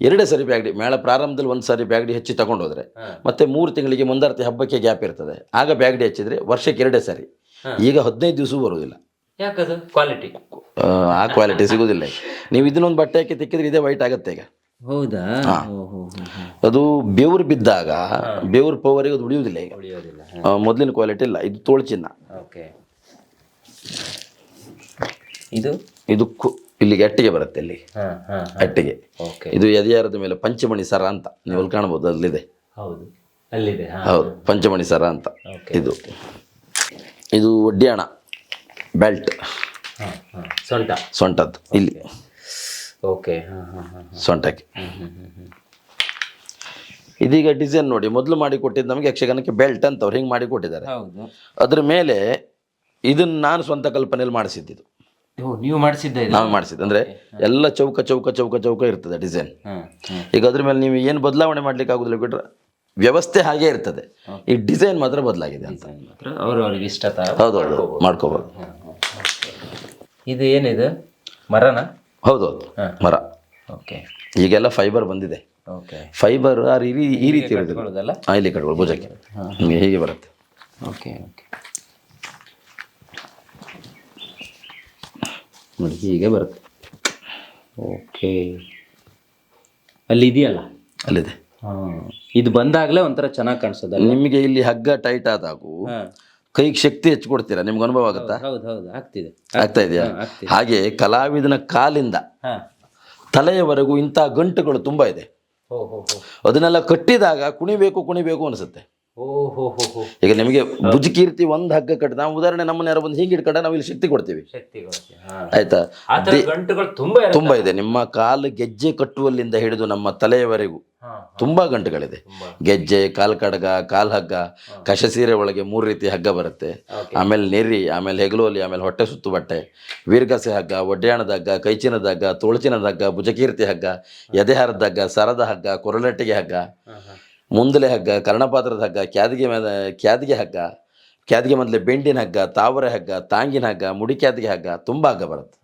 ಎರಡೇ ಸಾರಿ ಬ್ಯಾಗ್ಡಿ ಮೇಳ ಪ್ರಾರಂಭದಲ್ಲಿ ಒಂದು ಸಾರಿ ಬ್ಯಾಗಡಿ ಹಚ್ಚಿ ತಗೊಂಡೋದ್ರೆ ಮತ್ತೆ ಮೂರು ತಿಂಗಳಿಗೆ ಮುಂದಾರ್ತಿ ಹಬ್ಬಕ್ಕೆ ಗ್ಯಾಪ್ ಇರ್ತದೆ. ಆಗ ಬ್ಯಾಗ್ಡಿ ಹಚ್ಚಿದ್ರೆ ವರ್ಷಕ್ಕೆ ಎರಡೇ ಸಾರಿ. ಈಗ ಹದಿನೈದು ದಿವಸ ಬರುವುದಿಲ್ಲ. ಯಾಕದು? ಕ್ವಾಲಿಟಿ ಆ, ಕ್ವಾಲಿಟಿ ಸಿಗುವುದಿಲ್ಲ ಈಗ. ನೀವು ಇದನ್ನೊಂದು ಬಟ್ಟೆ ಹಾಕಿ ತಿಕ್ಕಿದ್ರೆ ಇದೇ ವೈಟ್ ಆಗುತ್ತೆ ಈಗ. ಹೌದಾ? ಅದು ಬೆವರು ಬಿದ್ದಾಗ ಬೆವರು ಪವರಿಗೆ ಅದು ಉಳಿಯುವುದಿಲ್ಲ ಈಗ. ಉಳಿಯೋದಿಲ್ಲ ಮೊದಲಿನ ಕ್ವಾಲಿಟಿ ಇಲ್ಲ. ಇದು ತೋಳು ಚಿನ್ನ. ಓಕೆ. ಇದು? ಇದು ಇಲ್ಲಿಗೆ ಅಟ್ಟಿಗೆ ಬರುತ್ತೆ ಇಲ್ಲಿ. ಅಟ್ಟಿಗೆ. ಇದು ಎದೆಯಾರದ ಮೇಲೆ ಪಂಚಮಣಿ ಸರ ಅಂತ. ನೀವು ಕಾಣ್ಬೋದು ಅಲ್ಲಿದೆ. ಹೌದು. ಅಲ್ಲಿದೆ ಹಾ. ಹೌದು ಪಂಚಮಣಿ ಸರ ಅಂತ. ಓಕೆ. ಇದು ಇದು ಒಡ್ಯಾಣ ಬೆಲ್ಟ್ ಹಾ ಹಾ. ಸೊಂಟ. ಸೊಂಟದ್ದು ಇಲ್ಲಿ. ಓಕೆ ಸೊಂಟಕ್ಕೆ. ಇದೀಗ ಡಿಸೈನ್ ನೋಡಿ ಮೊದಲು ಮಾಡಿ ಕೊಟ್ಟಿದ್ದು ನಮಗೆ ಯಕ್ಷಗಾನಕ್ಕೆ ಬೆಲ್ಟ್ ಅಂತ ಅವ್ರು ಹಿಂಗೆ ಮಾಡಿ ಕೊಟ್ಟಿದ್ದಾರೆ. ಅದ್ರ ಮೇಲೆ ಇದನ್ನ ನಾನು ಸ್ವಂತ ಕಲ್ಪನೆಯಲ್ಲಿ ಮಾಡಿಸಿದ್ದು. ನೀವು ಮಾಡಿಸಿದ್ದೆ ನಾವು ಮಾಡಿಸಿದ್ದು. ಅಂದರೆ ಎಲ್ಲ ಚೌಕ ಚೌಕ ಚೌಕ ಚೌಕ ಇರ್ತದೆ ಡಿಸೈನ್ ಈಗ ಅದ್ರ ಮೇಲೆ ನೀವು ಏನು ಬದಲಾವಣೆ ಮಾಡ್ಲಿಕ್ಕೆ ಆಗೋದಿಲ್ಲ ಬಿಟ್ರೆ ವ್ಯವಸ್ಥೆ ಹಾಗೆ ಇರ್ತದೆ. ಈ ಡಿಸೈನ್ ಮಾತ್ರ ಬದಲಾಗಿದೆ ಅಂತ. ಮಾತ್ರ. ಅವ್ರು ಅವ್ರಿಗೆ ಇಷ್ಟ ಹೌದು ಹೌದು. ಮಾಡ್ಕೋಬೋದು. ಇದು ಏನಿದು? ಮರನ? ಹೌದು ಹೌದು. ಮರ. ಓಕೆ. ಈಗೆಲ್ಲ ಫೈಬರ್ ಬಂದಿದೆ. ಓಕೆ. ಫೈಬರ್ ಆ ರೀ ಈ ರೀತಿ ಇರೋದಿಲ್ಲ ಇಲ್ಲಿ ಕಟ್ಕೊಳ್ಳಿ ಭುಜಕ್ಕೆ. ನಿಮಗೆ ಹೀಗೆ ಬರುತ್ತೆ. Okay okay. ನೋಡಿ ಹೀಗೆ ಬರುತ್ತೆ. ಓಕೆ. ಅಲ್ಲಿ ಇದೆಯಲ್ಲ ಅಲ್ಲಿದೆ. ಇದು ಬಂದಾಗಲೇ ಒಂಥರ ಚೆನ್ನಾಗಿ ಕಾಣಿಸ್ತದೆ ನಿಮಗೆ ಇಲ್ಲಿ ಹಗ್ಗ ಟೈಟ್ ಆದಾಗೂ ಕೈಗೆ ಶಕ್ತಿ ಹೆಚ್ಚು ಕೊಡ್ತೀರಾ? ನಿಮ್ಗೆ ಅನುಭವ ಆಗುತ್ತಾ? ಹೌದು ಹೌದು ಆಗ್ತಿದೆ. ಆಗ್ತಾ ಇದೆಯಾ? ಹಾಗೆ ಕಲಾವಿದನ ಕಾಲಿಂದ ತಲೆಯವರೆಗೂ ಇಂಥ ಗಂಟುಗಳು ತುಂಬಾ ಇದೆ. ಅದನ್ನೆಲ್ಲ ಕಟ್ಟಿದಾಗ ಕುಣಿಬೇಕು ಕುಣಿಬೇಕು ಅನಿಸುತ್ತೆ. ಈಗ ನಿಮಗೆ ಭುಜಕೀರ್ತಿ ಒಂದ್ ಹಗ್ಗ ಕಟ್ಟ ನಾವು ಉದಾಹರಣೆ ನಮ್ಮನ್ನ ಯಾರು ಬಂದು ಹೀಗೆ ಇಟ್ಕೊಂಡ ನಾವು ಇಲ್ಲಿ ಶಕ್ತಿ ಕೊಡ್ತೀವಿ ಆಯ್ತಾ? ತುಂಬಾ ಇದೆ. ನಿಮ್ಮ ಕಾಲು ಗೆಜ್ಜೆ ಕಟ್ಟುವಲ್ಲಿಂದ ಹಿಡಿದು ನಮ್ಮ ತಲೆಯವರೆಗೂ ತುಂಬಾ ಗಂಟುಗಳಿದೆ. ಗೆಜ್ಜೆ ಕಾಲ್ ಕಡಗ ಕಾಲ್ ಹಗ್ಗ ಕಶಸೀರೆ ಒಳಗೆ ಮೂರು ರೀತಿ ಹಗ್ಗ ಬರುತ್ತೆ. ಆಮೇಲೆ ನೆರಿ ಆಮೇಲೆ ಹೆಗಲೋಲಿ ಆಮೇಲೆ ಹೊಟ್ಟೆ ಸುತ್ತು ಬಟ್ಟೆ. ವೀರ್ಗಸೆ ಹಗ್ಗ ಒಡ್ಯಾಣದ ಹಗ್ಗ ಕೈಚಿನದ ಹಗ್ಗ ತೋಳ್ಚಿನದ ಹಗ್ಗ ಭುಜಕೀರ್ತಿ ಹಗ್ಗ ಎದೆಹಾರದ ಹಗ್ಗ ಸರದ ಹಗ್ಗ ಕೊರಲಟ್ಟಿಗೆ ಹಗ್ಗ. ಮುಂದಲೆ ಹಗ್ಗ ಕರ್ಣಪಾತ್ರದ ಹಗ್ಗ ಕ್ಯಾದಿಗೆ ಮೇಲೆ ಕ್ಯಾದಿಗೆ ಹಗ್ಗ ಕ್ಯಾದಿಗೆ ಮೊದಲೇ ಬೆಂಡಿನ ಹಗ್ಗ ತಾವರೆ ಹಗ್ಗ ತಾಂಗಿನ ಹಗ್ಗ ಮುಡಿ ಕ್ಯಾದಿಗೆ ಹಗ್ಗ ತುಂಬಾ ಹಗ್ಗ ಬರುತ್ತೆ.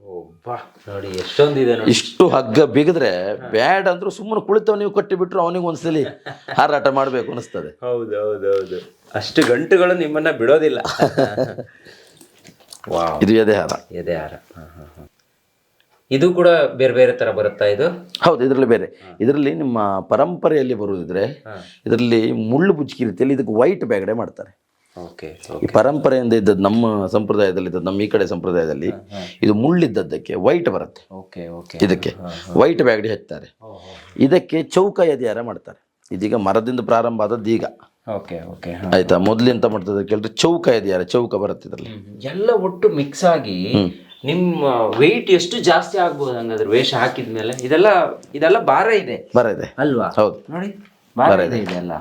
ನೋಡಿ ಎಷ್ಟೊಂದಿದೆ ಇಷ್ಟು ಹಗ್ಗ ಬಿಗಿದ್ರೆ ಬ್ಯಾಡ್ ಅಂದ್ರು ಸುಮ್ಮನೆ ಕುಳಿತವ ನೀವು ಕಟ್ಟಿಬಿಟ್ರು ಅವನಿಗೆ ಒಂದ್ಸಲಿ ಹಾರಾಟ ಮಾಡ್ಬೇಕು ಅನಿಸ್ತದೆ. ಹೌದು ಹೌದು ಹೌದು. ಅಷ್ಟು ಗಂಟುಗಳು ನಿಮ್ಮನ್ನ ಬಿಡೋದಿಲ್ಲ. ಇದು ಎದೆ ಹಾರ ಎದೆ ಹಾಂ ಹಾಂ. ಇದು ಕೂಡ ಬೇರೆ ಬೇರೆ ತರ ಬರುತ್ತಾ ಇದು? ಹೌದು ಇದರಲ್ಲಿ ಬೇರೆ. ಇದರಲ್ಲಿ ನಿಮ್ಮ ಪರಂಪರೆಯಲ್ಲಿ ಬರುವುದಿದ್ರೆ ಇದರಲ್ಲಿ ಮುಳ್ಳು ಬುಜ್ಕಿ ರೀತಿಯಲ್ಲಿ ಇದಕ್ಕೆ ವೈಟ್ ಬ್ಯಾಗಡೆ ಮಾಡ್ತಾರೆ. ಓಕೆ ಈ ಪರಂಪರೆಯಿಂದ ಇದ್ದದ್ದು ನಮ್ಮ ಸಂಪ್ರದಾಯದಲ್ಲಿ ಇದ್ದದ್ದು ನಮ್ಮ ಈ ಕಡೆ ಸಂಪ್ರದಾಯದಲ್ಲಿ ಇದು ಮುಳ್ಳಿದ್ದದ್ದಕ್ಕೆ ವೈಟ್ ಬರುತ್ತೆ. Okay okay. ಇದಕ್ಕೆ ವೈಟ್ ಬ್ಯಾಗಡಿ ಹಚ್ತಾರೆ ಇದಕ್ಕೆ ಚೌಕ ಎದೆಯಾರ ಮಾಡ್ತಾರೆ. ಇದೀಗ ಮರದಿಂದ ಪ್ರಾರಂಭ ಆದದ್ದು ಈಗ. ಓಕೆ ಓಕೆ ಆಯ್ತಾ? ಮೊದ್ಲಿಂತ ಎಂತ ಮಾಡ್ತದೆ ಕೇಳಿದ್ರೆ ಚೌಕ ಎದೆಯಾರ ಚೌಕ ಬರುತ್ತೆ ಇದರಲ್ಲಿ. ಎಲ್ಲ ಒಟ್ಟು ಮಿಕ್ಸ್ ಆಗಿ ನಿಮ್ಮ ವೆಯ್ಟ್ ಎಷ್ಟು ಜಾಸ್ತಿ ಆಗ್ಬೋದು ಹಂಗಾದ್ರೆ ವೇಷ ಹಾಕಿದ್ಮೇಲೆ ಇದೆಲ್ಲ ಇದೆಲ್ಲ ಭಾರ ಇದೆ. ಭಾರ ಇದೆ. ಅಲ್ವಾ? ಹೌದು. ನೋಡಿ ಭಾರ ಇದೆ ಇದೆಲ್ಲ.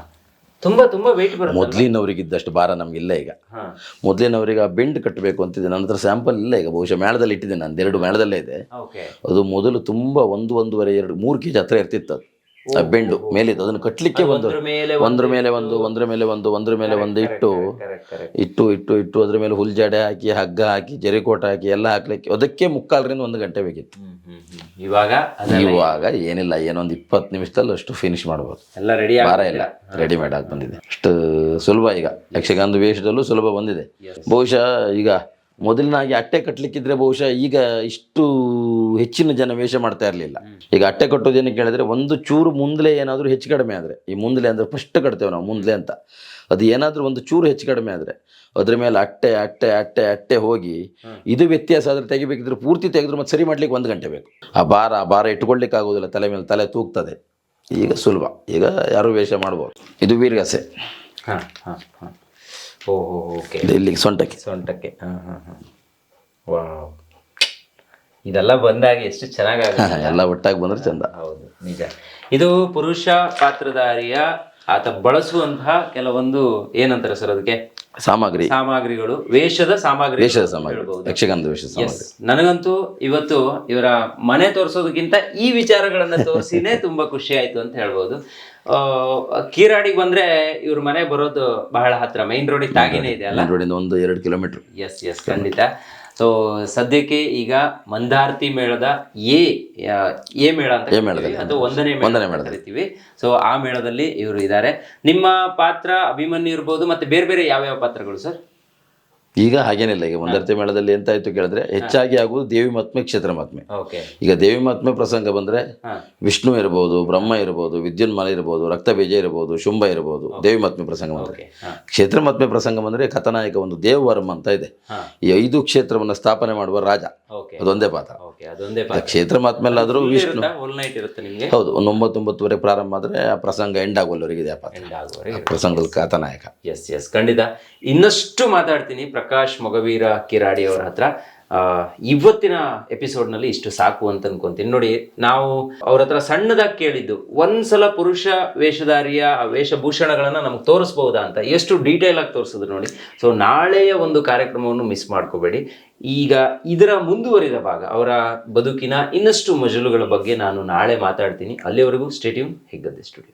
ತುಂಬಾ ತುಂಬಾ ವೆಯ್ಟ್ ಬರುತ್ತೆ ಮೊದಲಿನವರಿಗಿದ್ದಷ್ಟು ಭಾರ ನಮ್ಗಿಲ್ಲ ಈಗ. ಹಾ. ಮೊದಲಿನವರಿಗೆ ಆ ಬೆಂಡ್ ಕಟ್ಟಬೇಕು ಅಂತಿದೆ ನನ್ನ ಹತ್ರ ಸ್ಯಾಂಪಲ್ ಇಲ್ಲ ಈಗ. ಬಹುಶಃ ಮೇಳದಲ್ಲಿ ಇಟ್ಟಿದ್ದೆ ನಾನು. ಎರಡು ಮೇಳದಲ್ಲೇ ಇದೆ. ಓಕೆ ಅದು ಮೊದಲು ತುಂಬಾ ಒಂದು ಒಂದೂವರೆ ಎರಡು ಮೂರು ಕೆಜಿ ಹತ್ರ ಇರ್ತಿತ್ತು ಅದು. ಬೆಂಡು ಮೇಲಿದ್ದು ಅದನ್ನು ಕಟ್ಟಲಿಕ್ಕೆ ಒಂದು ಒಂದ್ರ ಮೇಲೆ ಒಂದು ಒಂದ್ರ ಮೇಲೆ ಒಂದು ಒಂದ್ರ ಮೇಲೆ ಒಂದು ಇಟ್ಟು ಇಟ್ಟು ಇಟ್ಟು ಇಟ್ಟು ಅದ್ರ ಮೇಲೆ ಹುಲ್ಜಾಡೆ ಹಾಕಿ ಹಗ್ಗ ಹಾಕಿ ಜರಿಕೋಟ ಹಾಕಿ ಎಲ್ಲ ಹಾಕ್ಲಿಕ್ಕೆ ಅದಕ್ಕೆ ಮುಕ್ಕಾಲ್ರಿಂದ ಒಂದು ಗಂಟೆ ಬೇಕಿತ್ತು. ಇವಾಗ ಇವಾಗ ಏನಿಲ್ಲ ಏನೊಂದು ಇಪ್ಪತ್ತು ನಿಮಿಷದಲ್ಲಿ ಅಷ್ಟು ಫಿನಿಶ್ ಮಾಡ್ಬೋದು. ಎಲ್ಲ ರೆಡಿ ಭಾರ ಇಲ್ಲ ರೆಡಿಮೇಡ್ ಆಗಿ ಬಂದಿದೆ. ಅಷ್ಟು ಸುಲಭ ಈಗ ಯಕ್ಷಗಾನದ ವೇಷದಲ್ಲೂ ಸುಲಭ ಬಂದಿದೆ. ಬಹುಶಃ ಈಗ ಮೊದಲಿನಾಗಿ ಅಟ್ಟೆ ಕಟ್ಟಲಿಕ್ಕಿದ್ರೆ ಬಹುಶಃ ಈಗ ಇಷ್ಟು ಹೆಚ್ಚಿನ ಜನ ವೇಷ ಮಾಡ್ತಾ ಇರಲಿಲ್ಲ. ಈಗ ಅಟ್ಟೆ ಕಟ್ಟೋದೇನು ಕೇಳಿದ್ರೆ ಒಂದು ಚೂರು ಮುಂದಲೆ ಏನಾದರೂ ಹೆಚ್ಚು ಕಡಿಮೆ ಆದರೆ. ಈ ಮುಂದಲೆ ಅಂದ್ರೆ ಫಸ್ಟ್ ಕಟ್ತೇವೆ ನಾವು ಮುಂದಲೆ ಅಂತ. ಅದು ಏನಾದರೂ ಒಂದು ಚೂರು ಹೆಚ್ಚು ಕಡಿಮೆ ಆದರೆ. ಅದ್ರ ಮೇಲೆ ಅಟ್ಟೆ ಅಟ್ಟೆ ಅಟ್ಟೆ ಅಟ್ಟೆ ಹೋಗಿ ಇದು ವ್ಯತ್ಯಾಸ ಆದರೆ ತೆಗಿಬೇಕಿದ್ರೆ ಪೂರ್ತಿ ತೆಗೆದ್ರೆ ಮತ್ತೆ ಸರಿ ಮಾಡ್ಲಿಕ್ಕೆ ಒಂದು ಗಂಟೆ ಬೇಕು. ಆ ಭಾರ ಆ ಭಾರ ಇಟ್ಕೊಳ್ಲಿಕ್ಕೆ ಆಗೋದಿಲ್ಲ ತಲೆ ಮೇಲೆ ತಲೆ ತೂಗ್ತದೆ. ಈಗ ಸುಲಭ. ಈಗ ಯಾರು ವೇಷ ಮಾಡ್ಬೋದು. ಇದು ವೀರ್ಗಸೆ. ಹಾಂ ಹಾಂ ಹಾ. ಓಕೆ. ಇಲ್ಲಿಗೆ ಸೊಂಟಕ್ಕೆ. ಸೊಂಟಕ್ಕೆ. ಹಾ ಹಾ ಹಾಂ. ಇದೆಲ್ಲ ಬಂದಾಗ ಎಷ್ಟು ಚೆನ್ನಾಗಿ ಎಲ್ಲ ಒಟ್ಟಾಗಿ ಬಂದ್ರೆ ಚಂದ. ಹೌದು ನಿಜ. ಇದು ಪುರುಷ ಪಾತ್ರಧಾರಿಯ ಆತ ಬಳಸುವಂತಹ ಕೆಲವೊಂದು ಏನಂತಾರೆ ಸರ್ ಅದಕ್ಕೆ? ಸಾಮಗ್ರಿ. ಸಾಮಗ್ರಿಗಳು ವೇಷದ ಸಾಮಗ್ರಿ ವೇಷದ ಸಾಮಗ್ರಿ. ಯಕ್ಷಗಾನದ ವೇಷ ಸಾಮಗ್ರಿ. ನನಗಂತೂ ಇವತ್ತು ಇವರ ಮನೆ ತೋರಿಸೋದಕ್ಕಿಂತ ಈ ವಿಚಾರಗಳನ್ನ ತೋರಿಸಿನೇ ತುಂಬಾ ಖುಷಿ ಆಯ್ತು ಅಂತ ಹೇಳ್ಬೋದು. ಆ, ಕೀರಾಡಿಗೆ ಬಂದ್ರೆ ಇವ್ರ ಮನೆ ಬರೋದು ಬಹಳ ಹತ್ರ. ಮೈನ್ ರೋಡಿಗೆ ತಾಗಿನೇ ಇದೆ ಅಲ್ಲ? ರೋಡಿಂದ ಒಂದು ಎರಡು ಕಿಲೋಮೀಟರ್ ಎಸ್ ಎಸ್ ಖಂಡಿತ. ಸೊ ಸದ್ಯಕ್ಕೆ ಈಗ ಮಂದಾರ್ತಿ ಮೇಳದ ಎ ಎ ಮೇಳ ಅಂತ ಅದು ಒಂದನೇ ಒಂದನೇ ಮೇಳ ಕರಿತೀವಿ. ಸೊ ಆ ಮೇಳದಲ್ಲಿ ಇವರು ಇದ್ದಾರೆ ನಿಮ್ಮ ಪಾತ್ರ ಅಭಿಮನ್ಯು ಇರ್ಬೋದು ಮತ್ತೆ ಬೇರೆ ಬೇರೆ ಯಾವ್ಯಾವ ಪಾತ್ರಗಳು ಸರ್? ಈಗ ಹಾಗೇನಿಲ್ಲ ಈಗ ಒಂದರ್ತಿ ಮೇಳದಲ್ಲಿ ಎಂತ ಆಯ್ತು ಕೇಳಿದ್ರೆ ಹೆಚ್ಚಾಗಿ ಆಗುವುದು ದೇವಿ ಮಹಾತ್ಮೆ ಕ್ಷೇತ್ರ ಮಹಾತ್ಮೆ ಈಗ ದೇವಿ ಮಹಾತ್ಮೆ ಪ್ರಸಂಗ ಬಂದ್ರೆ ವಿಷ್ಣು ಇರಬಹುದು ಬ್ರಹ್ಮ ಇರಬಹುದು ವಿದ್ಯುನ್ಮಾನ ಇರ್ಬೋದು ರಕ್ತಬೀಜ ಇರಬಹುದು ಶುಂಭ ಇರಬಹುದು ದೇವಿ ಮಹಾತ್ಮೆ ಪ್ರಸಂಗ ಬಂದ್ರೆ. ಕ್ಷೇತ್ರ ಮಹಾತ್ಮೆ ಪ್ರಸಂಗ ಬಂದ್ರೆ ಕಥಾನಾಯಕ ಒಂದು ದೇವವರ್ಮ ಅಂತ ಇದೆ. ಈ ಐದು ಕ್ಷೇತ್ರವನ್ನು ಸ್ಥಾಪನೆ ಮಾಡುವ ರಾಜ. ಅದೊಂದೇ ಪಾತ್ರ. ಅದೊಂದೇ ಕ್ಷೇತ್ರ ಮಹಾತ್ಮೆಲ್ಲಾದ್ರೂ ವಿಷ್ಣು. ನೈಟ್ ಇರುತ್ತೆ ನಿಮಗೆ? ಹೌದು ಒಂದು ಒಂಬತ್ತು ಒಂಬತ್ತುವರೆ ಪ್ರಾರಂಭ ಆದ್ರೆ ಆ ಪ್ರಸಂಗ ಎಂಡ್ ಆಗುವವರೆಗೆ ಇದೆ ಪ್ರಸಂಗದ ಕಥಾನಾಯಕ. ಎಸ್ ಎಸ್ ಖಂಡಿತ. ಇನ್ನಷ್ಟು ಮಾತಾಡ್ತೀನಿ ಪ್ರಕಾಶ್ ಮೊಗವೀರ ಕಿರಾಡಿ ಅವರ ಹತ್ರ. ಇವತ್ತಿನ ಎಪಿಸೋಡ್ನಲ್ಲಿ ಇಷ್ಟು ಸಾಕು ಅಂತ ಅನ್ಕೊಂತೀನಿ. ನೋಡಿ, ನಾವು ಅವ್ರ ಹತ್ರ ಸಣ್ಣದಾಗಿ ಕೇಳಿದ್ದು, ಒಂದ್ಸಲ ಪುರುಷ ವೇಷಧಾರಿಯ ವೇಷಭೂಷಣಗಳನ್ನ ನಮ್ಗೆ ತೋರಿಸ್ಬೋದಾ ಅಂತ. ಎಷ್ಟು ಡೀಟೇಲ್ ಆಗಿ ತೋರಿಸಿದ್ರು ನೋಡಿ. ಸೊ ನಾಳೆಯ ಒಂದು ಕಾರ್ಯಕ್ರಮವನ್ನು ಮಿಸ್ ಮಾಡ್ಕೋಬೇಡಿ. ಈಗ ಇದರ ಮುಂದುವರಿದ ಭಾಗ, ಅವರ ಬದುಕಿನ ಇನ್ನಷ್ಟು ಮಜಲುಗಳ ಬಗ್ಗೆ ನಾನು ನಾಳೆ ಮಾತಾಡ್ತೀನಿ. ಅಲ್ಲಿವರೆಗೂ ಸ್ಟೇಟ್ಯೂನ್ ಹೆಗ್ಗದ್ದೆ ಸ್ಟುಡಿಯೋ